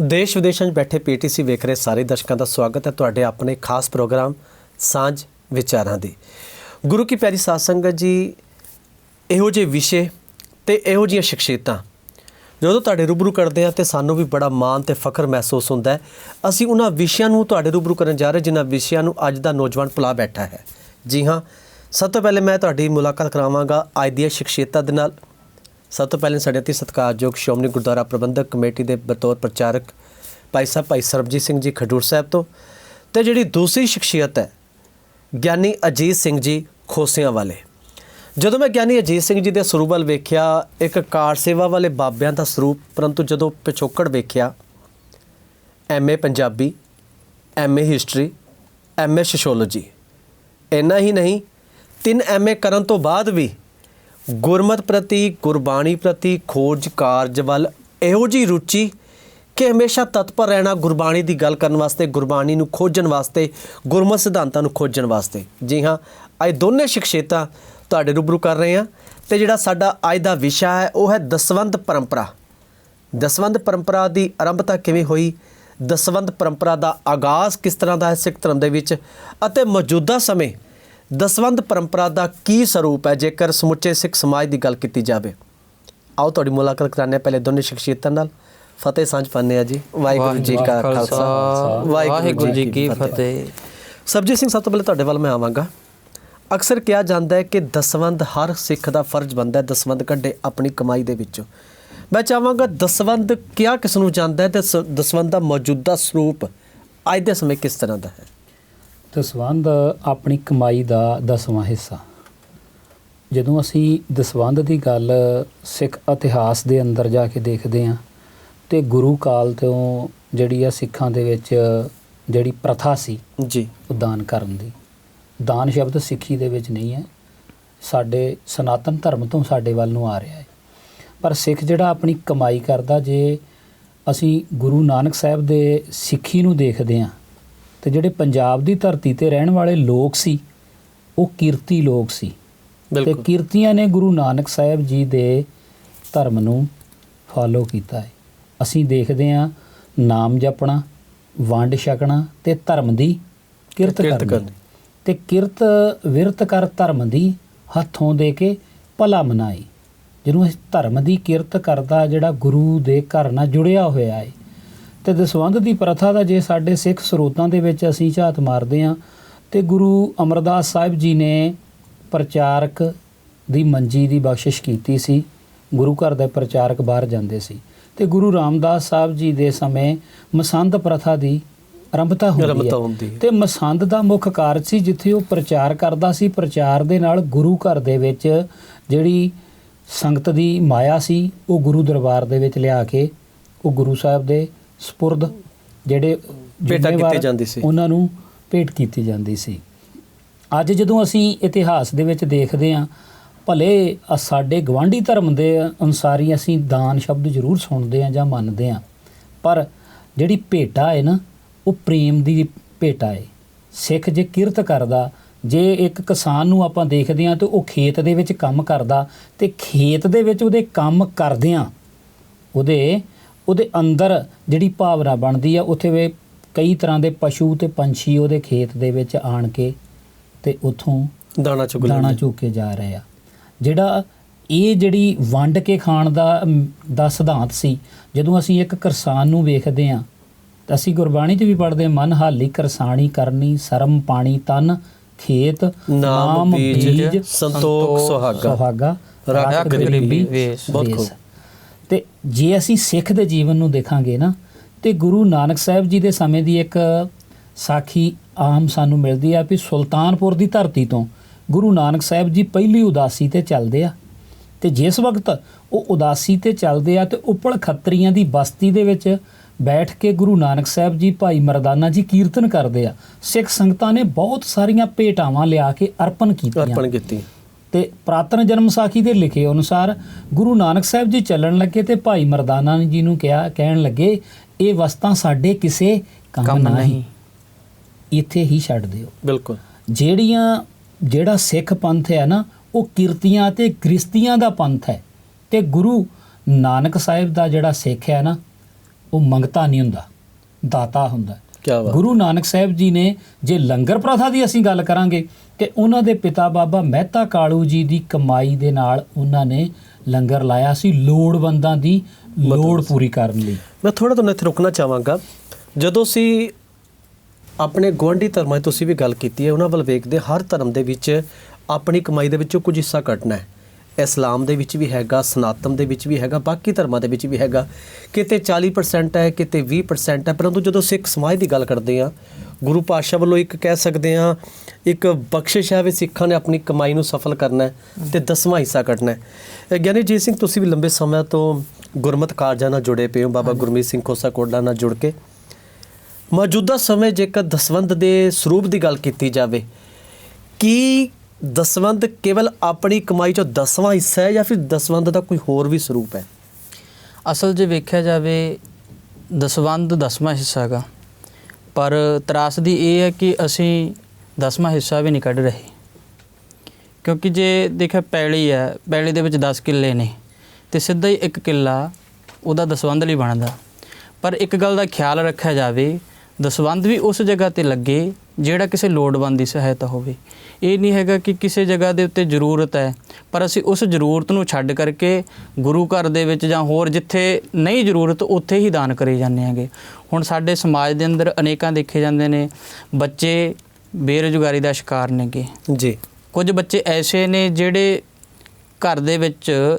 ਦੇਸ਼ ਵਿਦੇਸ਼ਾਂ 'ਚ ਬੈਠੇ ਪੀਟੀਸੀ ਵੇਖ ਰਹੇ ਸਾਰੇ ਦਰਸ਼ਕਾਂ ਦਾ ਸਵਾਗਤ ਹੈ ਤੁਹਾਡੇ ਆਪਣੇ ਖਾਸ ਪ੍ਰੋਗਰਾਮ ਸਾਂਝ ਵਿਚਾਰਾਂ ਦੀ। ਗੁਰੂ ਕੀ ਪਿਆਰੀ ਸਾਧ ਸੰਗਤ ਜੀ, ਇਹੋ ਜਿਹੇ ਵਿਸ਼ੇ ਤੇ ਇਹੋ ਜਿਹੀਆਂ ਸ਼ਖਸੀਅਤਾਂ ਜਦੋਂ ਤੁਹਾਡੇ ਰੂਬਰੂ ਕਰਦੇ ਆ ਤੇ ਸਾਨੂੰ ਵੀ ਬੜਾ ਮਾਣ ਤੇ ਫਖਰ ਮਹਿਸੂਸ ਹੁੰਦਾ ਹੈ। ਅਸੀਂ ਉਹਨਾਂ ਵਿਸ਼ਿਆਂ ਨੂੰ ਤੁਹਾਡੇ ਰੂਬਰੂ ਕਰਨ ਜਾ ਰਹੇ ਜਿਨ੍ਹਾਂ ਵਿਸ਼ਿਆਂ ਨੂੰ ਅੱਜ ਦਾ ਨੌਜਵਾਨ ਭੁਲਾ ਬੈਠਾ ਹੈ। ਜੀ ਹਾਂ, ਸਭ ਤੋਂ ਪਹਿਲੇ ਮੈਂ ਤੁਹਾਡੀ ਮੁਲਾਕਾਤ ਕਰਾਵਾਂਗਾ ਅੱਜ ਦੀਆਂ ਸ਼ਖਸੀਅਤਾਂ ਦੇ ਨਾਲ। ਸਭ ਤੋਂ ਪਹਿਲੇ ਸਾਡੇ ਅਤੀ ਸਤਿਕਾਰਯੋਗ ਸ਼੍ਰੋਮਣੀ ਗੁਰਦੁਆਰਾ ਪ੍ਰਬੰਧਕ ਕਮੇਟੀ ਦੇ ਬਤੌਰ ਪ੍ਰਚਾਰਕ ਭਾਈ ਸਾਹਿਬ, ਭਾਈ ਸਰਬਜੀਤ ਸਿੰਘ ਜੀ ਖਡੂਰ ਸਾਹਿਬ ਤੋਂ ਤੇ ਜਿਹੜੀ ਦੂਸਰੀ ਸ਼ਖਸੀਅਤ ਹੈ, ਗਿਆਨੀ ਅਜੀਤ ਸਿੰਘ ਜੀ ਖੋਸਿਆਂ ਵਾਲੇ। ਜਦੋਂ ਮੈਂ ਗਿਆਨੀ ਅਜੀਤ ਸਿੰਘ ਜੀ ਦੇ ਸਰੂਪ ਵੱਲ ਵੇਖਿਆ, ਇੱਕ ਕਾਰ ਸੇਵਾ ਵਾਲੇ ਬਾਬਿਆਂ ਦਾ ਸਰੂਪ, ਪਰੰਤੂ ਜਦੋਂ ਪਿਛੋਕੜ ਵੇਖਿਆ MA Punjabi MA history MA sociology ਇੰਨਾ ਹੀ ਨਹੀਂ, ਤਿੰਨ ਐਮਏ ਕਰਨ ਤੋਂ ਬਾਅਦ ਵੀ ਗੁਰਮਤ ਪ੍ਰਤੀ, ਗੁਰਬਾਣੀ ਪ੍ਰਤੀ ਖੋਜ ਕਾਰਜ ਵੱਲ ਇਹੋ ਜੀ ਰੁਚੀ ਕਿ ਹਮੇਸ਼ਾ ਤਤਪਰ ਰਹਿਣਾ ਗੁਰਬਾਣੀ ਦੀ ਗੱਲ ਕਰਨ ਵਾਸਤੇ, ਗੁਰਬਾਣੀ ਨੂੰ ਖੋਜਣ ਵਾਸਤੇ, ਗੁਰਮਤ ਸਿਧਾਂਤਾਂ ਨੂੰ ਖੋਜਣ ਵਾਸਤੇ। ਜੀ ਹਾਂ, ਅੱਜ ਦੋਨੇ ਸ਼ਖਸੀਅਤਾਂ ਤੁਹਾਡੇ ਰੂਬਰੂ ਕਰ ਰਹੇ ਹਾਂ ਤੇ ਜਿਹੜਾ ਸਾਡਾ ਅੱਜ ਦਾ ਵਿਸ਼ਾ ਹੈ, ਉਹ ਹੈ ਦਸਵੰਧ ਪਰੰਪਰਾ। ਦਸਵੰਧ ਪਰੰਪਰਾ ਦੀ ਆਰੰਭਤਾ ਕਿਵੇਂ ਹੋਈ? ਦਸਵੰਧ ਪਰੰਪਰਾ ਦਾ ਆਗਾਜ਼ ਕਿਸ ਤਰ੍ਹਾਂ ਦਾ ਹੈ ਸਿੱਖ ਧਰਮ ਦੇ ਵਿੱਚ? ਅਤੇ ਮੌਜੂਦਾ ਸਮੇਂ ਦਸਵੰਧ ਪਰੰਪਰਾ ਦਾ ਕੀ ਸਰੂਪ ਹੈ? ਜੇਕਰ ਸਮੁੱਚੇ ਸਿੱਖ ਸਮਾਜ ਦੀ ਗੱਲ ਕੀਤੀ ਜਾਵੇ ਆਓ ਤੁਹਾਡੀ ਮੁਲਾਕਾਤ ਕਰਾਣੇ ਪਹਿਲੇ ਦੋਨੇ ਸ਼ਖਸੀਅਤਾਂ ਨਾਲ। ਫਤਿਹ ਸਾਂਝ ਪਾਉਂਦੇ ਆ ਜੀ। ਵਾਹਿਗੁਰੂ ਜੀ ਕਾ ਖਾਲਸਾ। ਵਾਹਿਗੁਰੂ ਜੀ ਕੀ ਫਤਿਹ। ਸਰਬਜੀਤ ਸਿੰਘ ਸਭ ਤੋਂ ਪਹਿਲੇ ਤੁਹਾਡੇ ਵੱਲ ਮੈਂ ਆਵਾਂਗਾ। ਅਕਸਰ ਕਿਹਾ ਜਾਂਦਾ ਹੈ ਕਿ ਦਸਵੰਧ ਹਰ ਸਿੱਖ ਦਾ ਫਰਜ਼ ਬਣਦਾ ਹੈ ਦਸਵੰਧ ਕੱਢੇ ਆਪਣੀ ਕਮਾਈ ਦੇ ਵਿੱਚੋਂ। ਮੈਂ ਚਾਹਾਂਗਾ ਦਸਵੰਧ ਕਿਹਾ ਕਿਸ ਨੂੰ ਜਾਂਦਾ ਹੈ ਤੇ ਦਸਵੰਧ ਦਾ ਮੌਜੂਦਾ ਸਰੂਪ ਅੱਜ ਦੇ ਸਮੇਂ ਕਿਸ ਤਰ੍ਹਾਂ ਦਾ ਹੈ? ਦਸਵੰਧ ਆਪਣੀ ਕਮਾਈ ਦਾ ਦਸਵਾਂ ਹਿੱਸਾ। ਜਦੋਂ ਅਸੀਂ ਦਸਵੰਧ ਦੀ ਗੱਲ ਸਿੱਖ ਇਤਿਹਾਸ ਦੇ ਅੰਦਰ ਜਾ ਕੇ ਦੇਖਦੇ ਹਾਂ ਤੇ ਗੁਰੂ ਕਾਲ ਤੋਂ ਜਿਹੜੀ ਆ ਸਿੱਖਾਂ ਦੇ ਵਿੱਚ ਜਿਹੜੀ ਪ੍ਰਥਾ ਸੀ ਜੀ। ਉਹ ਦਾਨ ਕਰਨ ਦੀ। ਦਾਨ ਸ਼ਬਦ ਸਿੱਖੀ ਦੇ ਵਿੱਚ ਨਹੀਂ ਹੈ। ਸਾਡੇ ਸਨਾਤਨ ਧਰਮ ਤੋਂ ਸਾਡੇ ਵੱਲ ਨੂੰ ਆ ਰਿਹਾ ਹੈ। ਪਰ ਸਿੱਖ ਜਿਹੜਾ ਆਪਣੀ ਕਮਾਈ ਕਰਦਾ ਜੇ ਅਸੀਂ ਗੁਰੂ ਨਾਨਕ ਸਾਹਿਬ ਦੇ ਸਿੱਖੀ ਨੂੰ ਦੇਖਦੇ ਹਾਂ ਤੇ ਜਿਹੜੇ ਪੰਜਾਬ ਦੀ ਧਰਤੀ ਤੇ ਰਹਿਣ ਵਾਲੇ ਲੋਕ ਸੀ ਉਹ ਕੀਰਤੀ ਲੋਕ ਸੀ। ਤੇ ਕੀਰਤੀਆਂ ਨੇ ਗੁਰੂ ਨਾਨਕ ਸਾਹਿਬ ਜੀ ਦੇ ਧਰਮ ਨੂੰ ਫਾਲੋ ਕੀਤਾ ਹੈ। ਅਸੀਂ ਦੇਖਦੇ ਹਾਂ ਨਾਮ ਜਪਣਾ ਵੰਡ ਛਕਣਾ ਤੇ ਧਰਮ ਦੀ ਕਿਰਤ ਕਰਨੀ। ਤੇ ਕਿਰਤ ਵਿਰਤ ਕਰ ਧਰਮ ਦੀ ਹੱਥੋਂ ਦੇ ਕੇ ਭਲਾ ਮਨਾਈ। ਜਿਹਨੂੰ ਅਸੀਂ ਧਰਮ ਦੀ ਕਿਰਤ ਕਰਦਾ ਜਿਹੜਾ ਗੁਰੂ ਦੇ ਘਰ ਨਾਲ ਜੁੜਿਆ ਹੋਇਆ ਹੈ ਤੇ ਦਸਵੰਧ ਦੀ ਪ੍ਰਥਾ ਦਾ ਜੇ ਸਾਡੇ ਸਿੱਖ ਸਰੋਤਾਂ ਦੇ ਵਿੱਚ ਅਸੀਂ ਝਾਤ ਮਾਰਦੇ ਹਾਂ ਤੇ ਗੁਰੂ ਅਮਰਦਾਸ ਸਾਹਿਬ ਜੀ ਨੇ ਪ੍ਰਚਾਰਕ ਦੀ ਮੰਜੀ ਦੀ ਬਖਸ਼ਿਸ਼ ਕੀਤੀ ਸੀ ਗੁਰੂ ਘਰ ਦੇ ਪ੍ਰਚਾਰਕ ਬਾਹਰ ਜਾਂਦੇ ਸੀ। ਤੇ ਗੁਰੂ ਰਾਮਦਾਸ ਸਾਹਿਬ ਜੀ ਦੇ ਸਮੇਂ ਮਸੰਦ ਪ੍ਰਥਾ ਦੀ ਆਰੰਭਤਾ ਹੁੰਦੀ ਹੈ। ਹੈ। ਤੇ ਮਸੰਦ ਦਾ ਮੁੱਖ ਕਾਰਜ ਸੀ ਜਿੱਥੇ ਉਹ ਪ੍ਰਚਾਰ ਕਰਦਾ ਸੀ। ਪ੍ਰਚਾਰ ਦੇ ਨਾਲ ਗੁਰੂ ਘਰ ਦੇ ਵਿੱਚ ਜਿਹੜੀ ਸੰਗਤ ਦੀ ਮਾਇਆ ਸੀ ਉਹ ਗੁਰੂ ਦਰਬਾਰ ਦੇ ਵਿੱਚ ਲਿਆ ਕੇ ਉਹ ਗੁਰੂ ਸਾਹਿਬ ਦੇ ਸਪੁਰਦ ਜਿਹੜੇ ਕੀਤੀ ਜ਼ਿੰਮੇਵਾਰ ਜਾਂਦੀ ਸੀ। ਉਹਨਾਂ ਨੂੰ ਭੇਟ ਕੀਤੀ ਜਾਂਦੀ ਸੀ ਅੱਜ ਜਦੋਂ ਅਸੀਂ ਇਤਿਹਾਸ ਦੇ ਵਿੱਚ ਦੇਖਦੇ ਹਾਂ ਭਲੇ ਸਾਡੇ ਗਵਾਂਢੀ ਧਰਮ ਦੇ ਅਨੁਸਾਰ ਹੀ ਅਸੀਂ ਦਾਨ ਸ਼ਬਦ ਜ਼ਰੂਰ ਸੁਣਦੇ ਹਾਂ ਜਾਂ ਮੰਨਦੇ ਹਾਂ ਪਰ ਜਿਹੜੀ ਭੇਟਾ ਹੈ ਨਾ ਉਹ ਪ੍ਰੇਮ ਦੀ ਭੇਟਾ ਹੈ ਸਿੱਖ ਜੇ ਕਿਰਤ ਕਰਦਾ ਜੇ ਇੱਕ ਕਿਸਾਨ ਨੂੰ ਆਪਾਂ ਦੇਖਦੇ ਹਾਂ ਤੇ ਉਹ ਖੇਤ ਦੇ ਵਿੱਚ ਕੰਮ ਕਰਦਾ ਤੇ ਖੇਤ ਦੇ ਵਿੱਚ ਉਹਦੇ ਕੰਮ ਕਰਦਿਆਂ ਉਹਦੇ ਉਹਦੇ ਅੰਦਰ ਜਿਹੜੀ ਭਾਵਨਾ ਬਣਦੀ ਆ ਉੱਥੇ ਵੇ ਕਈ ਤਰ੍ਹਾਂ ਦੇ ਪਸ਼ੂ ਤੇ ਪੰਛੀ ਉਹਦੇ ਖੇਤ ਦੇ ਵਿੱਚ ਆਣ ਕੇ ਤੇ ਉਥੋਂ ਦਾਣਾ ਚੁਗ ਦਾਣਾ। ਚੁੱਕ ਕੇ ਜਾ ਰਹੇ ਆ ਜਿਹੜਾ ਇਹ ਜਿਹੜੀ ਵੰਡ ਕੇ ਖਾਣ ਦਾ ਦਾ ਸਿਧਾਂਤ ਸੀ ਜਦੋਂ ਅਸੀਂ ਇੱਕ ਕਿਸਾਨ ਨੂੰ ਵੇਖਦੇ ਆ ਤਾਂ ਅਸੀਂ ਗੁਰਬਾਣੀ 'ਚ ਵੀ ਪੜ੍ਹਦੇ ਮਨ ਹਾਲੀ ਕਰਸਾਣੀ ਕਰਨੀ ਸ਼ਰਮ ਪਾਣੀ ਤਨ ਖੇਤ ਨਾਮ ਬੀਜ ਸੰਤੋਖ ਸੁਹਾਗਾ ਸੁਹਾਗਾ ਰੱਖ ਗਰੀਬੀ। ਬਹੁਤ। ਖੂਬ। ਤੇ ਜੇ ਅਸੀਂ ਸਿੱਖ ਦੇ ਜੀਵਨ ਨੂੰ ਦੇਖਾਂਗੇ ਨਾ, ਤੇ ਗੁਰੂ ਨਾਨਕ ਸਾਹਿਬ ਜੀ ਦੇ ਸਮੇਂ ਦੀ ਇੱਕ ਸਾਖੀ ਆਮ ਸਾਨੂੰ ਮਿਲਦੀ ਆ ਵੀ ਸੁਲਤਾਨਪੁਰ ਦੀ ਧਰਤੀ ਤੋਂ ਗੁਰੂ ਨਾਨਕ ਸਾਹਿਬ ਜੀ ਪਹਿਲੀ ਉਦਾਸੀ ਤੇ ਚੱਲਦੇ ਆ। ਤੇ ਜਿਸ ਵਕਤ ਉਹ ਉਦਾਸੀ ਤੇ ਚੱਲਦੇ ਆ ਤੇ ਉਪਲ ਖੱਤਰੀਆਂ ਦੀ ਬਸਤੀ ਦੇ ਵਿੱਚ ਬੈਠ ਕੇ ਗੁਰੂ ਨਾਨਕ ਸਾਹਿਬ ਜੀ, ਭਾਈ ਮਰਦਾਨਾ ਜੀ ਕੀਰਤਨ ਕਰਦੇ ਆ, ਸਿੱਖ ਸੰਗਤਾਂ ਨੇ ਬਹੁਤ ਸਾਰੀਆਂ ਭੇਟਾਵਾਂ ਲਿਆ ਕੇ ਅਰਪਣ ਕੀਤੀਆਂ। ਅਰਪਣ ਕੀਤੀ ਤੇ ਪ੍ਰਾਤਨ ਜਨਮ ਸਾਖੀ ਦੇ ਲਿਖੇ ਅਨੁਸਾਰ ਗੁਰੂ ਨਾਨਕ ਸਾਹਿਬ ਜੀ ਚੱਲਣ ਲੱਗੇ ਤੇ ਭਾਈ ਮਰਦਾਨਾ ਜੀ ਨੂੰ ਕਿਹਾ ਕਹਿਣ ਲੱਗੇ ਇਹ ਵਸਤਾਂ ਸਾਡੇ ਕਿਸੇ ਕੰਮ ਨਹੀਂ। ਇੱਥੇ ਹੀ ਛੱਡ ਦਿਓ। ਬਿਲਕੁਲ। ਜਿਹੜੀਆਂ ਜਿਹੜਾ ਸਿੱਖ ਪੰਥ ਹੈ ਨਾ ਉਹ ਕਿਰਤੀਆਂ ਤੇ ਗ੍ਰਸਤੀਆਂ ਦਾ ਪੰਥ ਹੈ। ਤੇ ਗੁਰੂ ਨਾਨਕ ਸਾਹਿਬ ਦਾ ਜਿਹੜਾ ਸਿੱਖ ਹੈ ਨਾ ਉਹ ਮੰਗਤਾ ਨਹੀਂ ਹੁੰਦਾ ਦਾਤਾ ਹੁੰਦਾ। ਕੀ ਬਾਤ ਗੁਰੂ ਨਾਨਕ ਸਾਹਿਬ ਜੀ ਨੇ ਜੇ ਲੰਗਰ ਪ੍ਰਥਾ ਦੀ ਅਸੀਂ ਗੱਲ ਕਰਾਂਗੇ ਕਿ ਉਹਨਾਂ ਦੇ ਪਿਤਾ ਬਾਬਾ ਮਹਿਤਾ ਕਾਲੂ ਜੀ ਦੀ ਕਮਾਈ ਦੇ ਨਾਲ ਉਹਨਾਂ ਨੇ ਲੰਗਰ ਲਾਇਆ ਸੀ ਲੋੜਵੰਦਾਂ ਦੀ ਲੋੜ ਪੂਰੀ ਕਰਨ ਲਈ। ਮੈਂ ਥੋੜਾ ਤੁਹਾਨੂੰ ਇੱਥੇ ਰੁਕਣਾ ਚਾਹਾਂਗਾ। ਜਦੋਂ ਅਸੀਂ ਆਪਣੇ ਗੁਆਂਢੀ ਧਰਮਾਂ ਦੀ ਤੁਸੀਂ ਵੀ ਗੱਲ ਕੀਤੀ ਹੈ ਉਹਨਾਂ ਵੱਲ ਵੇਖਦੇ ਹਰ ਧਰਮ ਦੇ ਵਿੱਚ ਆਪਣੀ ਕਮਾਈ ਦੇ ਵਿੱਚੋਂ ਕੁਝ ਹਿੱਸਾ ਕੱਟਣਾ ਹੈ। ਇਸਲਾਮ ਦੇ ਵਿੱਚ ਵੀ ਹੈਗਾ ਸਨਾਤਨ ਦੇ ਵਿੱਚ ਵੀ ਹੈਗਾ ਬਾਕੀ ਧਰਮਾਂ ਦੇ ਵਿੱਚ ਵੀ ਹੈਗਾ। ਕਿਤੇ 40% ਹੈ ਕਿਤੇ 20% ਹੈ ਪਰੰਤੂ ਜਦੋਂ ਸਿੱਖ ਸਮਾਜ ਦੀ ਗੱਲ ਕਰਦੇ ਆ ਗੁਰੂ ਪਾਤਸ਼ਾਹ ਵੱਲੋਂ ਇੱਕ ਕਹਿ ਸਕਦੇ ਆ ਇੱਕ ਬਖਸ਼ਿਸ਼ ਹੈ ਵੀ ਸਿੱਖਾਂ ਨੇ ਆਪਣੀ ਕਮਾਈ ਨੂੰ ਸਫਲ ਕਰਨਾ ਤੇ ਦਸਵਾਂ ਹਿੱਸਾ ਕੱਟਣਾ ਹੈ। ਗਿਆਨੀ ਜੀਤ ਸਿੰਘ ਤੁਸੀਂ ਵੀ ਲੰਬੇ ਸਮੇਂ ਤੋਂ ਗੁਰਮਤ ਕਾਰਜਾਂ ਨਾਲ ਜੁੜੇ ਪਏ ਹੋ ਬਾਬਾ ਗੁਰਮੀਤ ਸਿੰਘ ਖੋਸਾ ਕੋਟਲਾ ਨਾਲ ਜੁੜ ਕੇ। ਮੌਜੂਦਾ ਸਮੇਂ ਜੇਕਰ ਦਸਵੰਧ ਦੇ ਸਰੂਪ ਦੀ ਗੱਲ ਕੀਤੀ ਜਾਵੇ ਕੀ ਦਸਵੰਧ ਕੇਵਲ ਆਪਣੀ ਕਮਾਈ ਚੋਂ ਦਸਵਾਂ ਹਿੱਸਾ ਹੈ ਜਾਂ ਫਿਰ ਦਸਵੰਧ ਦਾ ਕੋਈ ਹੋਰ ਵੀ ਸਰੂਪ ਹੈ? ਅਸਲ ਜੇ ਵੇਖਿਆ ਜਾਵੇ ਦਸਵੰਧ ਦਸਵਾਂ ਹਿੱਸਾ ਹੈਗਾ। ਪਰ ਤਰਾਸਦੀ ਇਹ ਹੈ ਕਿ ਅਸੀਂ ਦਸਵਾਂ ਹਿੱਸਾ ਵੀ ਨਹੀਂ ਕੱਢ ਰਹੇ। ਕਿਉਂਕਿ ਜੇ ਦੇਖਿਆ ਪੈਲੀ ਹੈ, ਪੈਲੀ ਦੇ ਵਿੱਚ 10 ਕਿੱਲੇ ਨੇ ਤੇ ਸਿੱਧਾ ਹੀ ਇੱਕ ਕਿੱਲਾ ਉਹਦਾ ਦਸਵੰਧ ਲਈ ਬਣਦਾ। ਪਰ ਇੱਕ ਗੱਲ ਦਾ ਖਿਆਲ ਰੱਖਿਆ ਜਾਵੇ ਦਸਵੰਧ ਵੀ ਉਸ ਜਗ੍ਹਾ ਤੇ ਲੱਗੇ ਜਿਹੜਾ ਕਿਸੇ ਲੋੜਵੰਦ ਦੀ ਸਹਾਇਤਾ ਹੋਵੇ। ਇਹ ਨਹੀਂ ਹੈਗਾ ਕਿ ਕਿਸੇ ਜਗ੍ਹਾ ਦੇ ਉੱਤੇ ਜ਼ਰੂਰਤ ਹੈ ਪਰ ਅਸੀਂ ਉਸ ਜ਼ਰੂਰਤ ਨੂੰ ਛੱਡ ਕਰਕੇ ਗੁਰੂ ਘਰ ਦੇ ਵਿੱਚ ਜਾਂ ਹੋਰ ਜਿੱਥੇ ਨਹੀਂ ਜ਼ਰੂਰਤ ਉੱਥੇ ਹੀ ਦਾਨ ਕਰੇ ਜਾਂਦੇ ਹੈਗੇ। ਹੁਣ ਸਾਡੇ ਸਮਾਜ ਦੇ ਅੰਦਰ ਅਨੇਕਾਂ ਦੇਖੇ ਜਾਂਦੇ ਨੇ ਬੱਚੇ ਬੇਰੁਜ਼ਗਾਰੀ ਦਾ ਸ਼ਿਕਾਰ ਨੇਗੇ ਜੀ। ਕੁਝ ਬੱਚੇ ਐਸੇ ਨੇ ਜਿਹੜੇ ਘਰ ਦੇ ਵਿੱਚ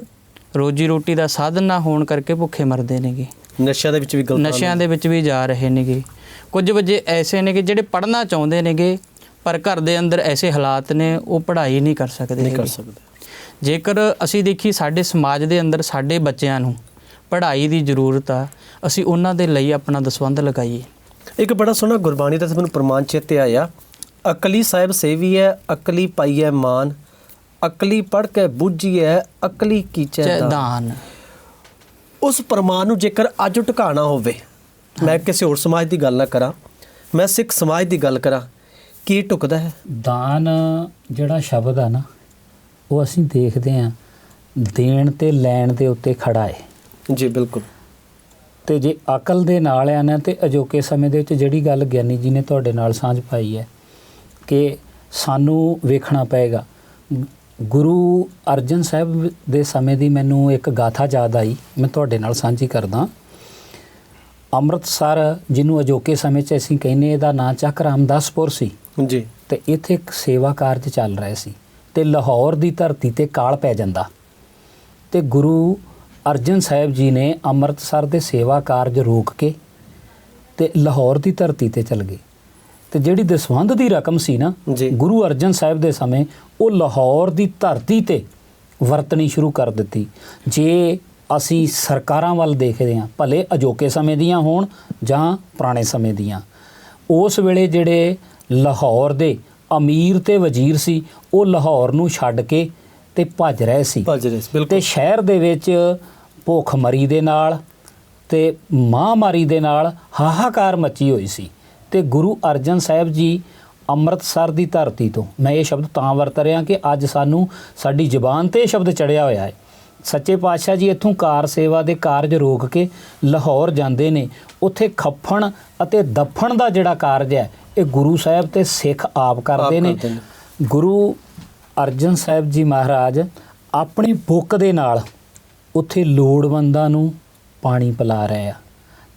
ਰੋਜੀ ਰੋਟੀ ਦਾ ਸਾਧਨ ਨਾ ਹੋਣ ਕਰਕੇ ਭੁੱਖੇ ਮਰਦੇ ਨੇਗੇ ਨਸ਼ਿਆਂ ਦੇ ਵਿੱਚ ਵੀ ਗਲਤ ਨਸ਼ਿਆਂ ਦੇ ਵਿੱਚ ਵੀ ਜਾ ਰਹੇ ਨੇਗੇ ਕੁਝ ਬੱਚੇ ਐਸੇ ਨੇ ਕਿ ਜਿਹੜੇ ਪੜ੍ਹਨਾ ਚਾਹੁੰਦੇ ਨੇਗੇ ਪਰ ਘਰ ਦੇ ਅੰਦਰ ਐਸੇ ਹਾਲਾਤ ਨੇ ਉਹ ਪੜ੍ਹਾਈ ਨਹੀਂ ਕਰ ਸਕਦੇ ਨਹੀਂ ਕਰ। ਸਕਦੇ। ਜੇਕਰ ਅਸੀਂ ਦੇਖੀ ਸਾਡੇ ਸਮਾਜ ਦੇ ਅੰਦਰ ਸਾਡੇ ਬੱਚਿਆਂ ਨੂੰ ਪੜ੍ਹਾਈ ਦੀ ਜ਼ਰੂਰਤ ਆ ਅਸੀਂ ਉਹਨਾਂ ਦੇ ਲਈ ਆਪਣਾ ਦਸਵੰਧ ਲਗਾਈਏ। ਇੱਕ ਬੜਾ ਸੋਹਣਾ ਗੁਰਬਾਣੀ ਦਾ ਮੈਨੂੰ ਪ੍ਰਮਾਣ ਚੇਤੇ ਆਇਆ ਅਕਲੀ ਸਾਹਿਬ ਸੇਵੀ ਹੈ ਅਕਲੀ ਪਾਈ ਹੈ ਮਾਨ ਅਕਲੀ ਪੜ ਕੇ ਬੁੱਝੀ ਹੈ ਅਕਲੀ ਕੀਚੈ ਦਾਨ। ਉਸ ਪ੍ਰਮਾਣ ਨੂੰ ਜੇਕਰ ਅੱਜ ਟਿਕਾਣਾ ਹੋਵੇ ਮੈਂ ਕਿਸੇ ਹੋਰ ਸਮਾਜ ਦੀ ਗੱਲ ਨਾ ਕਰਾਂ ਮੈਂ ਸਿੱਖ ਸਮਾਜ ਦੀ ਗੱਲ ਕਰਾਂ ਕੀ ਟੁਕਦਾ ਹੈ? ਦਾਨ ਜਿਹੜਾ ਸ਼ਬਦ ਆ ਨਾ ਉਹ ਅਸੀਂ ਦੇਖਦੇ ਆ ਦੇਣ ਤੇ ਲੈਣ ਦੇ ਉੱਤੇ ਖੜਾ ਹੈ। ਜੀ ਬਿਲਕੁਲ। ਤੇ ਜੇ ਅਕਲ ਦੇ ਨਾਲ ਆ ਨਾ ਤੇ ਅਜੋਕੇ ਸਮੇਂ ਦੇ ਵਿੱਚ ਜਿਹੜੀ ਗੱਲ ਗਿਆਨੀ ਜੀ ਨੇ ਤੁਹਾਡੇ ਨਾਲ ਸਾਂਝ ਪਾਈ ਹੈ ਕਿ ਸਾਨੂੰ ਵੇਖਣਾ ਪਏਗਾ। ਗੁਰੂ ਅਰਜਨ ਸਾਹਿਬ ਦੇ ਸਮੇਂ ਦੀ ਮੈਨੂੰ ਇੱਕ ਗਾਥਾ ਯਾਦ ਆਈ ਮੈਂ ਤੁਹਾਡੇ ਨਾਲ ਸਾਂਝੀ ਕਰਦਾ। ਅੰਮ੍ਰਿਤਸਰ ਜਿਹਨੂੰ ਅਜੋਕੇ ਸਮੇਂ 'ਚ ਅਸੀਂ ਕਹਿੰਨੇ ਇਹਦਾ ਨਾਂ ਚੱਕ ਰਾਮਦਾਸਪੁਰ ਸੀ। ਜੀ। ਤੇ ਇੱਥੇ ਇੱਕ ਸੇਵਾ ਕਾਰਜ ਚੱਲ ਰਹੇ ਸੀ ਤੇ ਲਾਹੌਰ ਦੀ ਧਰਤੀ ਤੇ ਕਾਲ ਪੈ ਜਾਂਦਾ। ਤੇ ਗੁਰੂ ਅਰਜਨ ਸਾਹਿਬ ਜੀ ਨੇ ਅੰਮ੍ਰਿਤਸਰ ਦੇ ਸੇਵਾ ਕਾਰਜ ਰੋਕ ਕੇ ਤੇ ਲਾਹੌਰ ਦੀ ਧਰਤੀ ਤੇ ਚਲ ਗਏ। ਤੇ ਜਿਹੜੀ ਦਸਵੰਧ ਦੀ ਰਕਮ ਸੀ ਨਾ। ਗੁਰੂ ਅਰਜਨ ਸਾਹਿਬ ਦੇ ਸਮੇਂ ਉਹ ਲਾਹੌਰ ਦੀ ਧਰਤੀ ਤੇ ਵਰਤਣੀ ਸ਼ੁਰੂ ਕਰ ਦਿੱਤੀ। ਜੇ ਅਸੀਂ ਸਰਕਾਰਾਂ ਵੱਲ ਦੇਖਦੇ ਹਾਂ ਭਲੇ ਅਜੋਕੇ ਸਮੇਂ ਦੀਆਂ ਹੋਣ ਜਾਂ ਪੁਰਾਣੇ ਸਮੇਂ ਦੀਆਂ। ਉਸ ਵੇਲੇ ਜਿਹੜੇ ਲਾਹੌਰ ਦੇ ਅਮੀਰ ਤੇ ਵਜ਼ੀਰ ਸੀ ਉਹ ਲਾਹੌਰ ਨੂੰ ਛੱਡ ਕੇ ਤੇ ਭੱਜ ਰਹੇ ਸੀ। ਭੱਜ ਰਹੇ ਸੀ, ਬਿਲਕੁਲ। ਤੇ ਸ਼ਹਿਰ ਦੇ ਵਿੱਚ ਭੁੱਖਮਰੀ ਦੇ ਨਾਲ ਤੇ ਮਹਾਮਾਰੀ ਦੇ ਨਾਲ ਹਾਹਾਕਾਰ ਮੱਚੀ ਹੋਈ ਸੀ। ਤੇ ਗੁਰੂ ਅਰਜਨ ਸਾਹਿਬ ਜੀ ਅੰਮ੍ਰਿਤਸਰ ਦੀ ਧਰਤੀ ਤੋਂ ਮੈਂ ਇਹ ਸ਼ਬਦ ਤਾਂ ਵਰਤ ਰਿਹਾ ਕਿ ਅੱਜ ਸਾਨੂੰ ਸਾਡੀ ਜ਼ੁਬਾਨ ਤੇ ਇਹ ਸ਼ਬਦ ਚੜਿਆ ਹੋਇਆ ਹੈ। ਸੱਚੇ ਪਾਤਸ਼ਾਹ ਜੀ ਇੱਥੋਂ ਕਾਰ ਸੇਵਾ ਦੇ ਕਾਰਜ ਰੋਕ ਕੇ ਲਾਹੌਰ ਜਾਂਦੇ ਨੇ। ਉੱਥੇ ਖੱਫਣ ਅਤੇ ਦਫਣ ਦਾ ਜਿਹੜਾ ਕਾਰਜ ਹੈ ਇਹ ਗੁਰੂ ਸਾਹਿਬ ਤੇ ਸਿੱਖ ਆਪ ਕਰਦੇ ਨੇ। ਗੁਰੂ ਅਰਜਨ ਸਾਹਿਬ ਜੀ ਮਹਾਰਾਜ ਆਪਣੀ ਬੁੱਕ ਦੇ ਨਾਲ ਉੱਥੇ ਲੋੜਵੰਦਾਂ ਨੂੰ ਪਾਣੀ ਪਿਲਾ ਰਹੇ ਆ।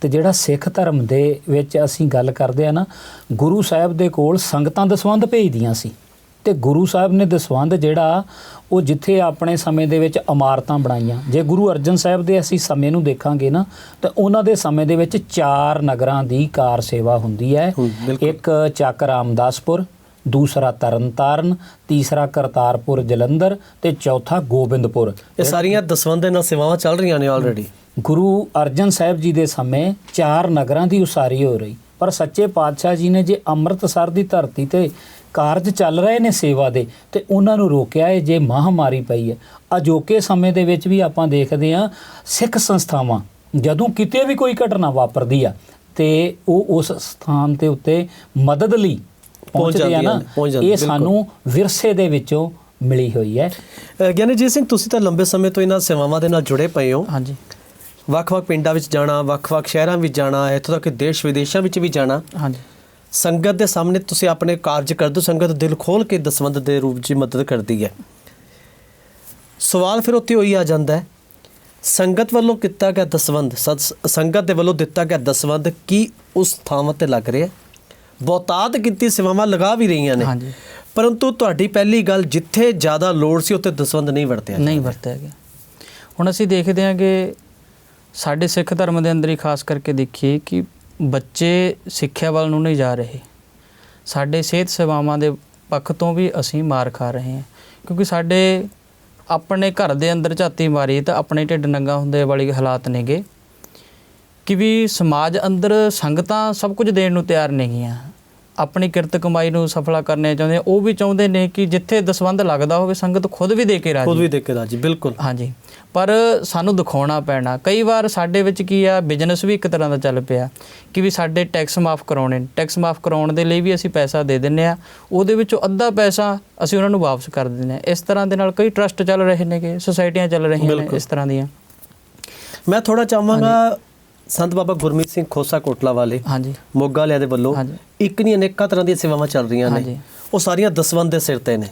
ਤੇ ਜਿਹੜਾ ਸਿੱਖ ਧਰਮ ਦੇ ਵਿੱਚ ਅਸੀਂ ਗੱਲ ਕਰਦੇ ਆ ਨਾ ਗੁਰੂ ਸਾਹਿਬ ਦੇ ਕੋਲ ਸੰਗਤਾਂ ਦਸਵੰਧ ਭੇਜਦੀਆਂ ਸੀ। ਤੇ ਗੁਰੂ ਸਾਹਿਬ ਨੇ ਦਸਵੰਧ ਜਿਹੜਾ ਉਹ ਜਿੱਥੇ ਆਪਣੇ ਸਮੇਂ ਦੇ ਵਿੱਚ ਇਮਾਰਤਾਂ ਬਣਾਈਆਂ। ਜੇ ਗੁਰੂ ਅਰਜਨ ਸਾਹਿਬ ਦੇ ਅਸੀਂ ਸਮੇਂ ਨੂੰ ਦੇਖਾਂਗੇ ਨਾ ਤਾਂ ਉਹਨਾਂ ਦੇ ਸਮੇਂ ਦੇ ਵਿੱਚ ਚਾਰ ਨਗਰਾਂ ਦੀ ਕਾਰ ਸੇਵਾ ਹੁੰਦੀ ਹੈ। ਇੱਕ ਚੱਕ ਰਾਮਦਾਸਪੁਰ ਦੂਸਰਾ ਤਰਨਤਾਰਨ ਤੀਸਰਾ ਕਰਤਾਰਪੁਰ ਜਲੰਧਰ ਤੇ ਚੌਥਾ ਗੋਬਿੰਦਪੁਰ। ਇਹ ਸਾਰੀਆਂ ਦਸਵੰਧ ਨਾਲ ਸੇਵਾਵਾਂ ਚੱਲ ਰਹੀਆਂ ਨੇ ਆਲਰੇਡੀ ਗੁਰੂ ਅਰਜਨ ਸਾਹਿਬ ਜੀ ਦੇ ਸਮੇਂ ਚਾਰ ਨਗਰਾਂ ਦੀ ਉਸਾਰੀ ਹੋ ਰਹੀ। ਪਰ ਸੱਚੇ ਪਾਤਸ਼ਾਹ ਜੀ ਨੇ ਜੇ ਅੰਮ੍ਰਿਤਸਰ ਦੀ ਧਰਤੀ ਤੇ ਕਾਰਜ ਚੱਲ ਰਹੇ ਨੇ ਸੇਵਾ ਦੇ ਤੇ ਉਹਨਾਂ ਨੂੰ ਰੋਕਿਆ ਹੈ ਜੇ ਮਹਾਮਾਰੀ ਪਈ ਹੈ ਅਜੋਕੇ ਸਮੇਂ ਦੇ ਵਿੱਚ ਵੀ ਆਪਾਂ ਦੇਖਦੇ ਹਾਂ ਸਿੱਖ ਸੰਸਥਾਵਾਂ ਜਦੋਂ ਕਿਤੇ ਵੀ ਕੋਈ ਘਟਨਾ ਵਾਪਰਦੀ ਆ ਤੇ ਉਹ ਉਸ ਸਥਾਨ ਤੇ ਉੱਤੇ ਮਦਦ ਲਈ ਪਹੁੰਚ ਪਹੁੰਚਦੇ ਆ ਨਾ ਇਹ। ਸਾਨੂੰ ਵਿਰਸੇ ਦੇ ਵਿੱਚੋਂ ਮਿਲੀ ਹੋਈ ਹੈ। ਅ, ਗਿਆਨੀ ਜੀ ਸਿੰਘ ਤੁਸੀਂ ਤਾਂ ਲੰਬੇ ਸਮੇਂ ਤੋਂ ਇਹਨਾਂ ਸੇਵਾਵਾਂ ਦੇ ਨਾਲ ਜੁੜੇ ਪਏ ਹੋ। ਹਾਂਜੀ। ਵੱਖ-ਵੱਖ ਪਿੰਡਾਂ ਵਿੱਚ ਜਾਣਾ ਵੱਖ-ਵੱਖ ਸ਼ਹਿਰਾਂ ਵਿੱਚ ਜਾਣਾ ਇੱਥੋਂ ਤੱਕ ਕਿ ਦੇਸ਼ ਵਿਦੇਸ਼ਾਂ ਵਿੱਚ ਵੀ ਜਾਣਾ। ਹਾਂਜੀ। ਸੰਗਤ ਦੇ ਸਾਹਮਣੇ ਤੁਸੀਂ ਆਪਣੇ ਕਾਰਜ ਕਰਦੇ ਹੋ ਸੰਗਤ ਦਿਲ ਖੋਲ ਕੇ ਦਸਵੰਧ ਦੇ ਰੂਪ 'ਚ ਮਦਦ ਕਰਦੀ ਹੈ। ਸਵਾਲ ਫਿਰ ਉੱਥੇ ਉਹੀ ਆ ਜਾਂਦਾ ਹੈ ਸੰਗਤ ਵੱਲੋਂ ਕੀਤਾ ਗਿਆ ਦਸਵੰਧ ਸਤ- ਸੰਗਤ ਦੇ ਵੱਲੋਂ ਦਿੱਤਾ ਗਿਆ ਦਸਵੰਧ ਕੀ ਉਸ ਥਾਂ ਤੇ ਲੱਗ ਰਿਹਾ ਬਹੁਤਾਤ ਕੀਤੀ ਸੇਵਾਵਾਂ ਲਗਾ ਵੀ ਰਹੀਆਂ ਨੇ। ਹਾਂਜੀ। ਪਰੰਤੂ ਤੁਹਾਡੀ ਪਹਿਲੀ ਗੱਲ ਜਿੱਥੇ ਜ਼ਿਆਦਾ ਲੋੜ ਸੀ ਉੱਥੇ ਦਸਵੰਧ ਨਹੀਂ ਵਰਤਿਆ ਨਹੀਂ ਵਰਤਿਆ ਗਿਆ। ਹੁਣ ਅਸੀਂ ਦੇਖਦੇ ਹਾਂ ਕਿ ਸਾਡੇ ਸਿੱਖ ਧਰਮ ਦੇ ਅੰਦਰ ਹੀ ਖਾਸ ਕਰਕੇ ਦੇਖੀਏ ਕਿ ਬੱਚੇ ਸਿੱਖਿਆ ਵੱਲ ਨੂੰ ਨਹੀਂ ਜਾ ਰਹੇ। ਸਾਡੇ ਸਿਹਤ ਸੇਵਾਵਾਂ ਦੇ ਪੱਖ ਤੋਂ ਵੀ ਅਸੀਂ ਮਾਰ ਖਾ ਰਹੇ ਹਾਂ। ਕਿਉਂਕਿ ਸਾਡੇ ਆਪਣੇ ਘਰ ਦੇ ਅੰਦਰ ਝਾਤੀ ਮਾਰੀ ਤਾਂ ਆਪਣੇ ਢਿੱਡ ਨੰਗਾ ਹੁੰਦੇ ਵਾਲੀ ਹਾਲਾਤ ਨੇਗੇ। ਕਿ ਵੀ ਸਮਾਜ ਅੰਦਰ ਸੰਗਤਾਂ ਸਭ ਕੁਝ ਦੇਣ ਨੂੰ ਤਿਆਰ ਨੇਗੀਆਂ। ਆਪਣੀ ਕਿਰਤ ਕਮਾਈ ਨੂੰ ਸਫਲਾ ਕਰਨੇ ਚਾਹੁੰਦੇ। ਉਹ ਵੀ ਚਾਹੁੰਦੇ ਨੇ ਕਿ ਜਿੱਥੇ ਦਸਵੰਧ ਲੱਗਦਾ ਹੋਵੇ ਸੰਗਤ ਖੁਦ ਵੀ ਦੇ ਕੇ ਖੁਦ ਰਾਜੀ ਵੀ ਦੇਖ ਕੇ ਰਾਜੀ ਬਿਲਕੁਲ। ਹਾਂਜੀ। ਪਰ ਸਾਨੂੰ ਦਿਖਾਉਣਾ ਪੈਣਾ। ਕਈ ਵਾਰ ਸਾਡੇ ਵਿੱਚ ਕੀ ਆ ਬਿਜ਼ਨਸ ਵੀ ਇੱਕ ਤਰ੍ਹਾਂ ਦਾ ਚੱਲ ਪਿਆ ਕਿ ਵੀ ਸਾਡੇ ਟੈਕਸ ਮਾਫ ਕਰਾਉਣੇ ਟੈਕਸ ਮਾਫ ਕਰਾਉਣ ਦੇ ਲਈ ਵੀ ਅਸੀਂ ਪੈਸਾ ਦੇ ਦਿੰਨੇ ਆ ਉਹਦੇ ਵਿੱਚੋਂ ਅੱਧਾ ਪੈਸਾ ਅਸੀਂ ਉਹਨਾਂ ਨੂੰ ਵਾਪਸ ਕਰ ਦਿੰਦੇ ਆ ਇਸ ਤਰ੍ਹਾਂ ਦੇ ਨਾਲ ਕਈ ਟਰਸਟ ਚੱਲ ਰਹੇ ਨੇਗੇ ਸੁਸਾਇਟੀਆਂ ਚੱਲ ਰਹੀਆਂ ਨੇ। ਇਸ ਤਰ੍ਹਾਂ ਦੀਆਂ। ਮੈਂ ਥੋੜਾ ਚਾਹਾਂਗਾ ਸੰਤ ਬਾਬਾ ਗੁਰਮੀਤ ਸਿੰਘ ਖੋਸਾ ਕੋਟਲਾ ਵਾਲੇ ਹਾਂਜੀ। ਮੋਗਾ ਵਾਲਿਆਂ ਦੇ ਵੱਲੋਂ। ਇੱਕ ਨਹੀਂ ਅਨੇਕਾਂ ਤਰ੍ਹਾਂ ਦੀਆਂ ਸੇਵਾਵਾਂ ਚੱਲ ਰਹੀਆਂ ਨੇ। ਉਹ ਸਾਰੀਆਂ ਦਸਵੰਧ ਦੇ ਸਿਰ ਤੇ ਨੇ।